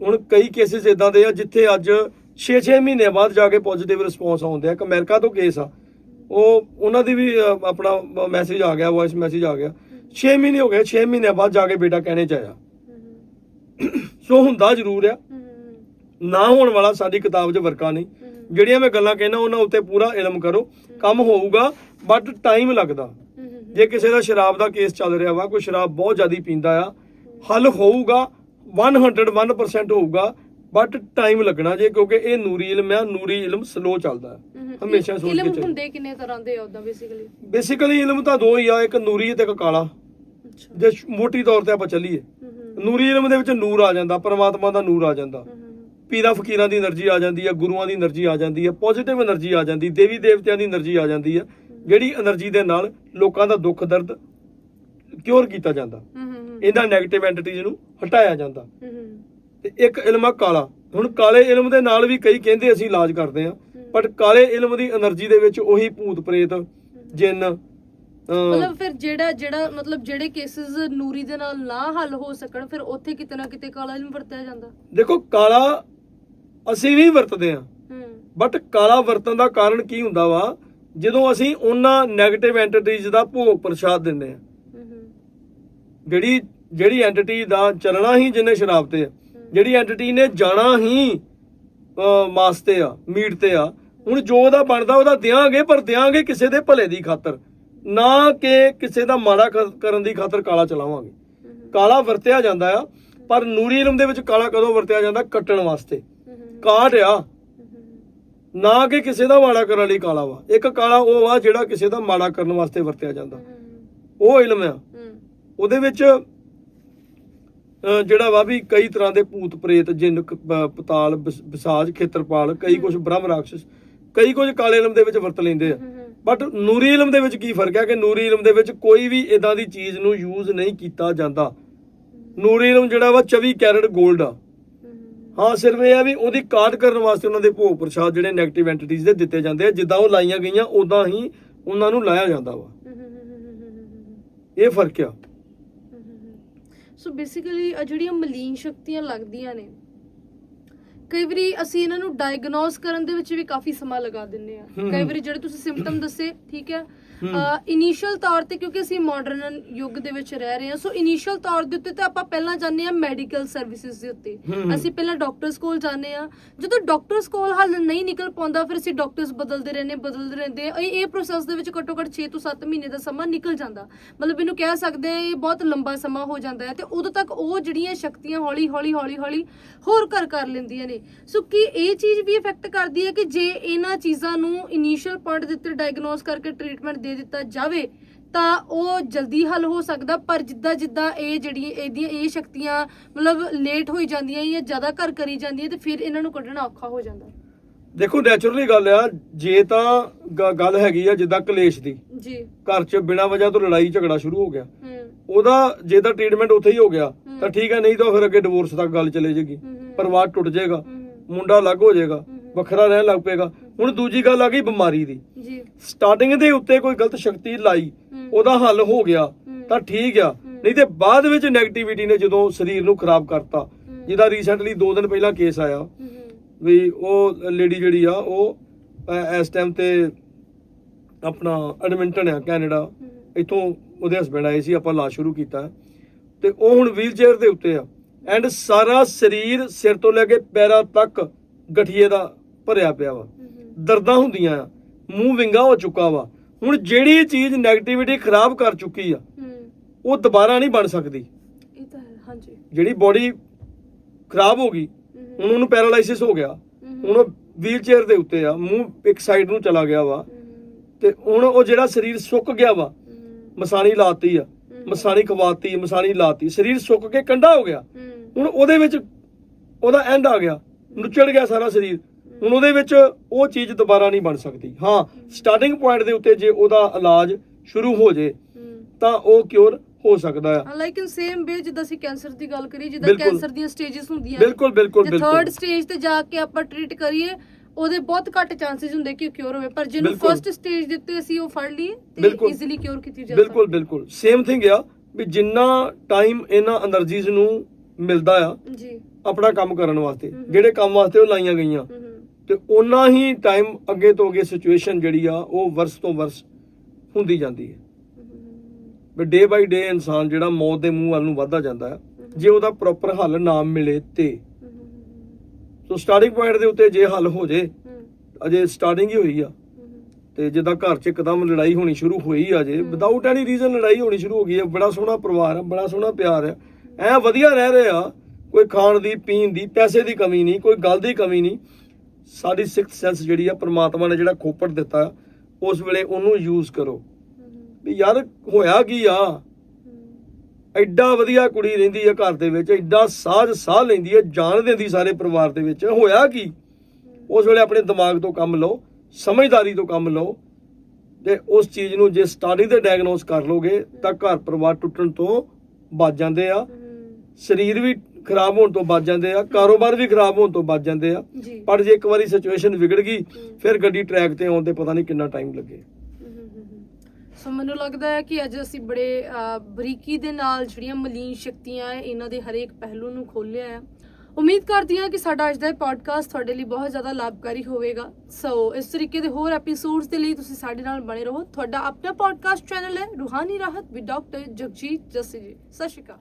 ਹੁਣ ਕਈ ਕੇਸਿਸ ਇਦਾਂ ਦੇ ਆ ਜਿੱਥੇ ਅੱਜ 6-6 ਮਹੀਨੇ ਬਾਅਦ ਜਾ ਕੇ ਪੋਜ਼ਿਟਿਵ ਰਿਸਪੌਂਸ ਆਉਂਦੇ ਆ। ਇੱਕ ਅਮਰੀਕਾ ਤੋਂ ਕੇਸ ਆ। ਉਹ, ਉਹਨਾਂ ਦੀ ਵੀ ਆਪਣਾ ਮੈਸੇਜ ਆ ਗਿਆ ਵੌਇਸ ਮੈਸੇਜ ਆ ਗਿਆ। 6 ਮਹੀਨੇ ਹੋ ਗਏ 6 ਮਹੀਨੇ ਬਾਅਦ ਜਾ ਕੇ ਬੇਟਾ ਕਹਿਣੇ ਚ ਆਇਆ। ਸੋ ਹੁੰਦਾ ਜ਼ਰੂਰ ਆ। ਨਾ ਹੋਣ ਵਾਲਾ ਸਾਡੀ ਕਿਤਾਬ 'ਚ ਵਰਕਾ ਨਹੀਂ। ਜਿਹੜੀਆਂ ਮੈਂ ਗੱਲਾਂ ਕਹਿਣਾ ਉਹਨਾਂ ਉੱਤੇ ਪੂਰਾ ਇਲਮ ਕਰੋ। ਕੰਮ ਹੋਊਗਾ ਬਟ ਟਾਈਮ ਲੱਗਦਾ। ਜੇ ਕਿਸੇ ਦਾ ਸ਼ਰਾਬ ਦਾ ਕੇਸ ਚੱਲ ਰਿਹਾ ਵਾ, ਕੋਈ ਸ਼ਰਾਬ ਬਹੁਤ ਜ਼ਿਆਦਾ ਪੀਂਦਾ ਆ, ਹੱਲ ਹੋਊਗਾ 101% ਹੋਊਗਾ। ਬਟ ਟਾਈਮ ਲੱਗਣਾ ਜੇ ਕਿਉਂਕਿ ਇਹ ਨੂਰੀ ਇਲਮ ਹੈ ਨੂਰੀ ਇਲਮ ਸਲੋ ਚੱਲਦਾ ਹੈ। ਹਮੇਸ਼ਾ ਸੋਚ ਕੇ ਇਲਮ ਹੁੰਦੇ ਕਿੰਨੇ ਤਰ੍ਹਾਂ ਦੇ ਆ ਉਦਾਂ ਬੇਸਿਕਲੀ ਬੇਸਿਕਲੀ ਇਲਮ ਤਾਂ ਦੋ ਹੀ ਆ ਇੱਕ ਨੂਰੀ ਤੇ ਇੱਕ ਕਾਲਾ। ਜੇ ਮੋਟੀ ਤੌਰ ਤੇ ਆਪਾਂ ਚੱਲੀਏ। ਨੂਰੀ ਇਲਮ ਦੇ ਵਿੱਚ ਨੂਰ ਆ ਜਾਂਦਾ ਪਰਮਾਤਮਾ ਦਾ ਨੂਰ ਆ ਜਾਂਦਾ। ਪੀਰਾਂ ਫਕੀਰਾਂ ਦੀ એનર્ਜੀ ਆ ਜਾਂਦੀ ਹੈ ਗੁਰੂਆਂ ਦੀ એનર્ਜੀ ਆ ਜਾਂਦੀ ਹੈ ਪੋਜ਼ਿਟਿਵ એનર્ਜੀ ਆ ਜਾਂਦੀ ਦੇਵੀ ਦੇਵਤਿਆਂ ਦੀ એનર્ਜੀ ਆ ਜਾਂਦੀ ਹੈ ਜਿਹੜੀ એનર્ਜੀ ਦੇ ਨਾਲ ਲੋਕਾਂ ਦਾ ਦੁੱਖ ਦਰਦ ਕਿਉਰ ਕੀਤਾ ਜਾਂਦਾ। ਇਹਨਾਂ 네ਗੇਟਿਵ ਐਂਟੀਟੀਜ਼ ਨੂੰ ਹਟਾਇਆ ਜਾਂਦਾ। ਇੱਕ ਇਲਮ ਆ ਕਾਲਾ। ਹੁਣ ਕਾਲੇ ਇਲਮ ਦੇ ਨਾਲ ਵੀ ਕਈ ਕਹਿੰਦੇ ਅਸੀਂ ਇਲਾਜ ਕਰਦੇ ਆ ਬਟ ਕਾਲੇ ਇਲਮ ਦੀ એનર્ਜੀ ਦੇ ਵਿੱਚ ਉਹੀ ਭੂਤ ਪ੍ਰੇਤ ਜਿੰਨ ਮਤਲਬ ਫਿਰ ਜਿਹੜਾ ਜਿਹੜਾ ਮਤਲਬ ਜਿਹੜੇ ਕੇਸਿਸ ਨੂਰੀ ਦੇ ਨਾਲ ਨਾ ਹੱਲ ਹੋ ਸਕਣ ਫਿਰ ਉੱਥੇ ਕਿਤੇ ਨਾ ਕਿਤੇ ਕਾਲਾ ਇਲਮ ਵਰਤਿਆ ਜਾਂਦਾ। ਦੇਖੋ ਕਾਲਾ ਅਸੀਂ ਵੀ ਵਰਤਦੇ ਆ ਬਟ ਕਾਲਾ ਵਰਤਣ ਦਾ ਕਾਰਨ ਕੀ ਹੁੰਦਾ ਵਾ? ਜਦੋਂ ਅਸੀਂ ਉਹਨਾਂ ਨੈਗੇਟਿਵ ਐਂਟੀਟੀਜ਼ ਦਾ ਭੋਗ ਪ੍ਰਸ਼ਾਦ ਦਿੰਦੇ ਆ ਜਿਹੜੀ ਜਿਹੜੀ ਐਂਟੀਟੀ ਦਾ ਚਲਣਾ ਹੀ ਜਿੰਨੇ ਸ਼ਰਾਬ ਤੇ ਆ। ਜਿਹੜੀ ਐਂਟੀਟੀ ਨੇ ਜਾਣਾ ਹੀ ਮਾਸ ਤੇ ਆ ਮੀਟ ਤੇ ਆ ਹੁਣ ਜੋ ਉਹਦਾ ਬਣਦਾ ਉਹਦਾ ਦਿਆਂਗੇ ਪਰ ਦਿਆਂਗੇ ਕਿਸੇ ਦੇ ਭਲੇ ਦੀ ਖਾਤਰ। ਨਾ ਕਿ ਕਿਸੇ ਦਾ ਮਾੜਾ ਕਰਨ ਦੀ ਖਾਤਰ ਕਾਲਾ ਚਲਾਵਾਂਗੇ। ਕਾਲਾ ਵਰਤਿਆ ਜਾਂਦਾ ਆ ਪਰ ਨੂਰੀ ਇਲਮ ਦੇ ਵਿੱਚ ਕਾਲਾ ਕਦੋਂ ਵਰਤਿਆ ਜਾਂਦਾ? ਕੱਟਣ ਵਾਸਤੇ। ਕਾਟ ਆ। ਨਾ ਕਿ ਕਿਸੇ ਦਾ ਮਾੜਾ ਕਰਨ ਲਈ ਕਾਲਾ ਵਾ। ਇੱਕ ਕਾਲਾ ਉਹ ਆ ਜਿਹੜਾ ਕਿਸੇ ਦਾ ਮਾੜਾ ਕਰਨ ਵਾਸਤੇ ਵਰਤਿਆ ਜਾਂਦਾ। ਉਹ ਇਲਮ ਆ। ਉਹਦੇ ਵਿੱਚ ਜਿਹੜਾ ਵਾ ਵੀ ਕਈ ਤਰ੍ਹਾਂ ਦੇ ਭੂਤ ਪ੍ਰੇਤ ਜਿੰਨ ਪਤਾਲ ਬਿਸਾਜ ਖੇਤਰਪਾਲ ਕਈ ਕੁਝ ਬ੍ਰਹਮ ਰਾਖਸ਼ ਕਈ ਕੁਝ ਕਾਲੇ ਇਲਮ ਦੇ ਵਿੱਚ ਵਰਤ ਲੈਂਦੇ ਆ। ਬਟ ਨੂਰੀ ਇਲਮ ਦੇ ਵਿੱਚ ਕੀ ਫ਼ਰਕ ਹੈ ਕਿ ਨੂਰੀ ਇਲਮ ਦੇ ਵਿੱਚ ਕੋਈ ਵੀ ਇਦਾਂ ਦੀ ਚੀਜ਼ ਨੂੰ ਯੂਜ਼ ਨਹੀਂ ਕੀਤਾ ਜਾਂਦਾ। ਨੂਰੀ ਇਲਮ ਜਿਹੜਾ ਵਾ 24 ਕੈਰਟ 골ਡ ਆ। ਹਾਂ ਸਿਰਫ ਇਹ ਆ ਵੀ ਉਹਦੀ ਕਾਟ ਕਰਨ ਵਾਸਤੇ ਉਹਨਾਂ ਦੇ ਭੋਗ ਪ੍ਰਸ਼ਾਦ ਜਿਹੜੇ 네ਗੇਟਿਵ ਐਂਟੀਟੀਜ਼ ਦੇ ਦਿੱਤੇ ਜਾਂਦੇ ਆ। ਜਿੱਦਾਂ ਉਹ ਲਾਈਆਂ ਗਈਆਂ ਉਦਾਂ ਹੀ ਉਹਨਾਂ ਨੂੰ ਲਾਇਆ ਜਾਂਦਾ ਵਾ। ਇਹ ਫ਼ਰਕ ਆ। ਸੋ ਬੇਸਿਕਲੀ ਜਿਹੜੀਆਂ ਮਲੀਨ ਸ਼ਕਤੀਆਂ ਲੱਗਦੀਆਂ ਨੇ ਕਈ ਵਾਰੀ ਅਸੀਂ ਇਹਨਾਂ ਨੂੰ ਡਾਇਗਨੋਸ ਕਰਨ ਦੇ ਵਿੱਚ ਵੀ ਕਾਫੀ ਸਮਾਂ ਲਗਾ ਦਿੰਨੇ ਆ। ਕਈ ਵਾਰੀ ਜਿਹੜੇ ਤੁਸੀਂ ਸਿੰਪਟਮ ਦੱਸੇ ਠੀਕ ਹੈ। ਇਨੀਸ਼ੀਅਲ ਤੌਰ ਤੇ ਕਿਉਂਕਿ ਅਸੀਂ ਮਾਡਰਨ ਯੁੱਗ ਦੇ ਵਿੱਚ ਰਹਿ ਰਹੇ ਹਾਂ ਸੋ ਇਨੀਸ਼ੀਅਲ ਤੌਰ ਦੇ ਉੱਤੇ ਤਾਂ ਆਪਾਂ ਪਹਿਲਾਂ ਜਾਂਦੇ ਆ ਮੈਡੀਕਲ ਸਰਵਿਸਿਜ਼ ਦੇ ਉੱਤੇ। ਅਸੀਂ ਪਹਿਲਾਂ ਡਾਕਟਰਸ ਕੋਲ ਜਾਂਦੇ ਆ ਜਦੋਂ ਡਾਕਟਰਸ ਕੋਲ ਹੱਲ ਨਹੀਂ ਨਿਕਲ ਪਾਉਂਦਾ ਫਿਰ ਅਸੀਂ ਡਾਕਟਰਸ ਬਦਲਦੇ ਰਹਿੰਦੇ ਬਦਲਦੇ ਰਹਿੰਦੇ। ਇਹ ਇਹ ਪ੍ਰੋਸੈਸ ਦੇ ਵਿੱਚ ਘੱਟੋ ਘੱਟ 6 ਤੋਂ 7 ਮਹੀਨੇ ਦਾ ਸਮਾਂ ਨਿਕਲ ਜਾਂਦਾ। ਮਤਲਬ ਇਹਨੂੰ ਕਹਿ ਸਕਦੇ ਆ ਇਹ ਬਹੁਤ ਲੰਬਾ ਸਮਾਂ ਹੋ ਜਾਂਦਾ ਹੈ ਤੇ ਉਦੋਂ ਤੱਕ ਉਹ ਜਿਹੜੀਆਂ ਸ਼ਕਤੀਆਂ ਹੌਲੀ ਹੌਲੀ ਹੌਲੀ ਹੌਲੀ ਹੋਰ ਕਰ ਕਰ ਲੈਂਦੀਆਂ ਨੇ। ਸੋ ਕੀ ਇਹ ਚੀਜ਼ ਵੀ ਇਫੈਕਟ ਕਰਦੀ ਹੈ ਕਿ ਜੇ ਇਹਨਾਂ ਚੀਜ਼ਾਂ ਨੂੰ ਇਨੀਸ਼ੀਅਲ ਪੁਆਇੰਟ ਦੇ ਉੱਤੇ ਡਾਇਗਨੋਸ ਕਰਕੇ ਟ੍ਰੀਟਮੈਂਟ ਦੇ ਦਿੱਤਾ ਜਾਵੇ ਤਾਂ ਉਹ ਜਲਦੀ ਹੱਲ ਹੋ ਸਕਦਾ ਪਰ ਜਿੱਦਾਂ ਜਿੱਦਾਂ ਇਹ ਜਿਹੜੀ ਇਹਦੀਆਂ ਇਹ ਸ਼ਕਤੀਆਂ ਮਤਲਬ ਲੇਟ ਹੋਈ ਜਾਂਦੀਆਂ ਜਾਂ ਜ਼ਿਆਦਾ ਘਰ ਕਰੀ ਜਾਂਦੀਆਂ ਤੇ ਫਿਰ ਇਹਨਾਂ ਨੂੰ ਕੱਢਣਾ ਔਖਾ ਹੋ ਜਾਂਦਾ। ਦੇਖੋ ਨੈਚੁਰਲੀ ਗੱਲ ਆ ਜੇ ਤਾਂ ਗੱਲ ਹੈਗੀ ਆ ਜਿੱਦਾਂ ਕਲੇਸ਼ ਦੀ। ਜੀ। ਘਰ 'ਚ ਬਿਨਾਂ ਵਜ੍ਹਾ ਤੋਂ ਲੜਾਈ ਝਗੜਾ ਸ਼ੁਰੂ ਹੋ ਗਿਆ। ਹੂੰ। ਉਹਦਾ ਜੇ ਤਾਂ ਟ੍ਰੀਟਮੈਂਟ ਉੱਥੇ ਹੀ ਹੋ ਗਿਆ। ਤਾਂ ਠੀਕ ਹੈ ਨਹੀਂ ਤਾਂ ਫਿਰ ਅੱਗੇ ਡਿਵੋਰਸ ਤੱਕ ਗੱਲ ਚਲੇ ਜਾਏਗੀ। ਪਰਿਵਾਰ ਟੁੱਟ ਜਾਏਗਾ ਮੁੰਡਾ ਅਲੱਗ ਹੋ ਜਾਏਗਾ। ਵੱਖਰਾ ਰਹਿਣ ਲੱਗ ਪਏਗਾ। ਹੁਣ ਦੂਜੀ ਗੱਲ ਆ ਗਈ ਬਿਮਾਰੀ ਦੀ। ਜੀ। ਸਟਾਰਟਿੰਗ ਦੇ ਉੱਤੇ ਕੋਈ ਗਲਤ ਸ਼ਕਤੀ ਲਾਈ। ਉਹਦਾ ਹੱਲ ਹੋ ਗਿਆ। ਤਾਂ ਠੀਕ ਆ। ਨਹੀਂ ਤੇ ਬਾਅਦ ਵਿੱਚ 네ਗੇਟਿਵਿਟੀ ਨੇ ਜਦੋਂ ਸਰੀਰ ਨੂੰ ਖਰਾਬ ਕਰਤਾ। ਜਿਹਦਾ ਰੀਸੈਂਟਲੀ 2 ਦਿਨ ਪਹਿਲਾਂ ਕੇਸ ਆਇਆ ਵੀ ਉਹ ਲੇਡੀ ਜਿਹੜੀ ਆ ਉਹ ਇਸ ਟਾਈਮ ਤੇ ਆਪਣਾ ਐਡਮਿੰਟਨ ਆ ਕੈਨੇਡਾ ਇੱਥੋਂ ਉਹਦੇ ਹਸਬੰਡ ਆਏ ਸੀ ਆਪਾਂ ਲਾ ਸ਼ੁਰੂ ਕੀਤਾ। ਤੇ ਉਹ ਹੁਣ ਵੀਲ ਚੇਅਰ ਦੇ ਉੱਤੇ ਆ। ਐਂਡ ਸਾਰਾ ਸਰੀਰ ਸਿਰ ਤੋਂ ਲੈ ਕੇ ਪੈਰਾਂ ਤੱਕ ਗਠੀਏ ਦਾ ਭਰਿਆ ਪਿਆ ਵਾ। ਦਰਦਾਂ ਹੁੰਦੀਆਂ ਆ। ਮੂੰਹ ਵਿੰਗਾ ਹੋ ਚੁੱਕਾ ਵਾ। ਹੁਣ ਜਿਹੜੀ ਚੀਜ਼ 네ਗੇਟਿਵਿਟੀ ਖਰਾਬ ਕਰ ਚੁੱਕੀ ਆ ਉਹ ਦੁਬਾਰਾ ਨਹੀਂ ਬਣ ਸਕਦੀ। ਇਹ ਤਾਂ ਹੈ ਹਾਂਜੀ। ਜਿਹੜੀ ਬੋਡੀ ਖਰਾਬ ਹੋ ਗਈ ਹੁਣ ਉਹਨੂੰ ਪੈਰਾਲਾਈਸਿਸ ਹੋ ਗਿਆ। ਹੁਣ ਉਹ ਵੀਲ ਚੇਅਰ ਦੇ ਉੱਤੇ ਆ। ਮੂੰਹ ਇੱਕ ਸਾਈਡ ਨੂੰ ਚਲਾ ਗਿਆ ਵਾ। ਤੇ ਹੁਣ ਉਹ ਜਿਹੜਾ ਸਰੀਰ ਸੁੱਕ ਗਿਆ ਵਾ ਮਸਾਣੀ ਲਾਤੀ ਆ। ਮਸਾਣੀ ਖਵਾਤੀ ਮਸਾਣੀ ਲਾਤੀ। ਸਰੀਰ ਸੁੱਕ ਕੇ ਕੰਡਾ ਹੋ ਗਿਆ। ਹੁਣ ਉਹਦੇ ਵਿੱਚ ਉਹਦਾ ਐਂਡ ਆ ਗਿਆ। ਨੁੱਚੜ ਗਿਆ ਸਾਰਾ ਸਰੀਰ। ਹੁਣ ਉਹਦੇ ਵਿੱਚ ਉਹ ਚੀਜ਼ ਦੁਬਾਰਾ ਨਹੀਂ ਬਣ ਸਕਦੀ। ਹਾਂ ਸਟਾਰਟਿੰਗ ਪੁਆਇੰਟ ਦੇ ਉੱਤੇ ਜੇ ਉਹਦਾ ਇਲਾਜ ਸ਼ੁਰੂ ਹੋ ਜੇ ਤਾਂ ਉਹ ਕਿਉਰ ਹੋ ਸਕਦਾ ਹੈ ਲਾਈਕ ਸੇਮ ਵੇ ਜਿੱਦਾਂ ਅਸੀਂ ਕੈਂਸਰ ਦੀ ਗੱਲ ਕਰੀ ਜਿੱਦਾਂ ਕੈਂਸਰ ਦੀਆਂ ਸਟੇजेस ਹੁੰਦੀਆਂ। ਬਿਲਕੁਲ ਬਿਲਕੁਲ ਬਿਲਕੁਲ। ਥਰਡ ਸਟੇਜ ਤੇ ਜਾ ਕੇ ਆਪਾਂ ਟ੍ਰੀਟ ਕਰੀਏ ਉਹਦੇ ਬਹੁਤ ਘੱਟ ਚਾਂਸਸ ਹੁੰਦੇ ਕਿ ਕਿਉਰ ਹੋਵੇ। ਪਰ ਜਿਹਨੂੰ ਫਰਸਟ ਸਟੇਜ ਦਿੱਤੇ ਅਸੀਂ ਉਹ ਫੜ ਲਈਏ ਤੇ ਈਜ਼ੀਲੀ ਕਿਉਰ ਕੀਤੀ ਜਾ ਬਿਲਕੁਲ ਬਿਲਕੁਲ। ਸੇਮ ਥਿੰਗ ਆ ਵੀ ਜਿੰਨਾ ਟਾਈਮ ਇਹਨਾਂ એનર્ਜੀਜ਼ ਨੂੰ ਮਿਲਦਾ ਆ ਜੀ। ਆਪਣਾ ਕੰਮ ਕਰਨ ਵਾਸਤੇ ਜਿਹੜੇ ਕੰਮ ਵਾਸਤੇ ਉਹ ਲਾਈਆਂ ਗਈਆਂ। ਤੇ ਉਹਨਾਂ ਹੀ ਟਾਈਮ ਅੱਗੇ ਤੋਂ ਅੱਗੇ ਸਿਚੁਏਸ਼ਨ ਜਿਹੜੀ ਆ, ਉਹ ਵਰਸ ਤੋਂ ਵਰਸ ਹੁੰਦੀ ਜਾਂਦੀ ਹੈ। ਵੀ ਡੇ ਬਾਈ ਡੇ ਇਨਸਾਨ ਜਿਹੜਾ ਮੌਤ ਦੇ ਮੂੰਹ ਵੱਲ ਨੂੰ ਵੱਧਦਾ ਜਾਂਦਾ ਹੈ, ਜੇ ਉਹਦਾ ਪ੍ਰੋਪਰ ਹੱਲ ਨਾ ਮਿਲੇ ਤੇ। ਸੋ ਸਟਾਰਟਿੰਗ ਪੁਆਇੰਟ ਦੇ ਉੱਤੇ ਜੇ ਹੱਲ ਹੋ ਜੇ, ਅਜੇ ਸਟਾਰਟਿੰਗ ਹੀ ਹੋਈ ਆ। ਤੇ ਜਿੱਦਾਂ ਘਰ 'ਚ ਇੱਕਦਮ ਲੜਾਈ ਹੋਣੀ ਸ਼ੁਰੂ ਹੋਈ ਆ ਜੇ ਵਿਦਆਊਟ ਐਨੀ ਰੀਜ਼ਨ ਲੜਾਈ ਹੋਣੀ ਸ਼ੁਰੂ ਹੋ ਗਈ ਹੈ ਬੜਾ ਸੋਹਣਾ ਪਰਿਵਾਰ ਹੈ ਬੜਾ ਸੋਹਣਾ ਪਿਆਰ ਹੈ ਐ ਵਧੀਆ ਰਹਿ ਰਹੇ ਆ, ਕੋਈ ਖਾਣ ਦੀ, ਪੀਣ ਦੀ, ਪੈਸੇ ਦੀ ਕਮੀ ਨਹੀਂ, ਕੋਈ ਗੱਲ ਦੀ ਕਮੀ ਨਹੀਂ। ਸਾਡੀ ਸਿਕਸ ਸੈਂਸ ਜਿਹੜੀ ਆ ਪ੍ਰਮਾਤਮਾ ਨੇ ਜਿਹੜਾ ਖੋਪੜ ਦਿੱਤਾ ਉਸ ਵੇਲੇ ਉਹਨੂੰ ਯੂਜ਼ ਕਰੋ। ਵੀ ਯਾਰ ਹੋਇਆ ਕੀ ਆ? ਐਡਾ ਵਧੀਆ ਕੁੜੀ ਰਹਿੰਦੀ ਆ ਘਰ ਦੇ ਵਿੱਚ ਐਡਾ ਸਾਜ ਸਾਹ ਲੈਂਦੀ ਆ ਜਾਨ ਦਿੰਦੀ ਸਾਰੇ ਪਰਿਵਾਰ ਦੇ ਵਿੱਚ ਹੋਇਆ ਕੀ? ਉਸ ਵੇਲੇ ਆਪਣੇ ਦਿਮਾਗ ਤੋਂ ਕੰਮ ਲਓ ਸਮਝਦਾਰੀ ਤੋਂ ਕੰਮ ਲਓ ਤੇ ਉਸ ਚੀਜ਼ ਨੂੰ ਜੇ ਸਟਾਰਟਿੰਗ ਤੇ ਡਾਇਗਨੋਸ ਕਰ ਲੋਗੇ ਤਾਂ ਘਰ ਪਰਿਵਾਰ ਟੁੱਟਣ ਤੋਂ ਬਚ ਜਾਂਦੇ ਆ। ਸਰੀਰ ਵੀ ਖਰਾਬ ਹੋਣ ਤੋਂ ਬਚ ਜਾਂਦੇ ਆ ਕਾਰੋਬਾਰ ਵੀ ਖਰਾਬ ਹੋਣ ਤੋਂ ਬਚ ਜਾਂਦੇ ਆ। ਪਰ ਜੇ ਇੱਕ ਵਾਰੀ ਸਿਚੁਏਸ਼ਨ ਵਿਗੜ ਗਈ ਫਿਰ ਗੱਡੀ ਟਰੈਕ ਤੇ ਆਉਣ ਤੇ ਪਤਾ ਨਹੀਂ ਕਿੰਨਾ ਟਾਈਮ ਲੱਗੇ। ਸੋ ਮੈਨੂੰ ਲੱਗਦਾ ਹੈ ਕਿ ਅੱਜ ਅਸੀਂ ਬੜੇ ਬਰੀਕੀ ਦੇ ਨਾਲ ਜਿਹੜੀਆਂ ਮਲੀਨ ਸ਼ਕਤੀਆਂ ਹੈ ਇਹਨਾਂ ਦੇ ਹਰੇਕ ਪਹਿਲੂ ਨੂੰ ਖੋਲਿਆ ਹੈ। ਉਮੀਦ ਕਰਦੀ ਹਾਂ ਕਿ ਸਾਡਾ ਅੱਜ ਦਾ ਇਹ ਪੋਡਕਾਸਟ ਤੁਹਾਡੇ ਲਈ ਬਹੁਤ ਜ਼ਿਆਦਾ ਲਾਭਕਾਰੀ ਹੋਵੇਗਾ। ਸੋ ਇਸ ਤਰੀਕੇ ਦੇ ਹੋਰ ਐਪੀਸੋਡਸ ਦੇ ਲਈ ਤੁਸੀਂ ਸਾਡੇ ਨਾਲ ਬਣੇ ਰਹੋ। ਤੁਹਾਡਾ ਆਪਣਾ ਪੋਡਕਾਸਟ ਚੈਨਲ ਹੈ ਰੂਹਾਨੀ ਰਾਹਤ ਵਿਦ ਡਾਕਟਰ ਜਗਜੀਤ ਜੱਸੀ ਜੀ। ਸਤਿ ਸ਼੍ਰੀ ਅਕਾਲ।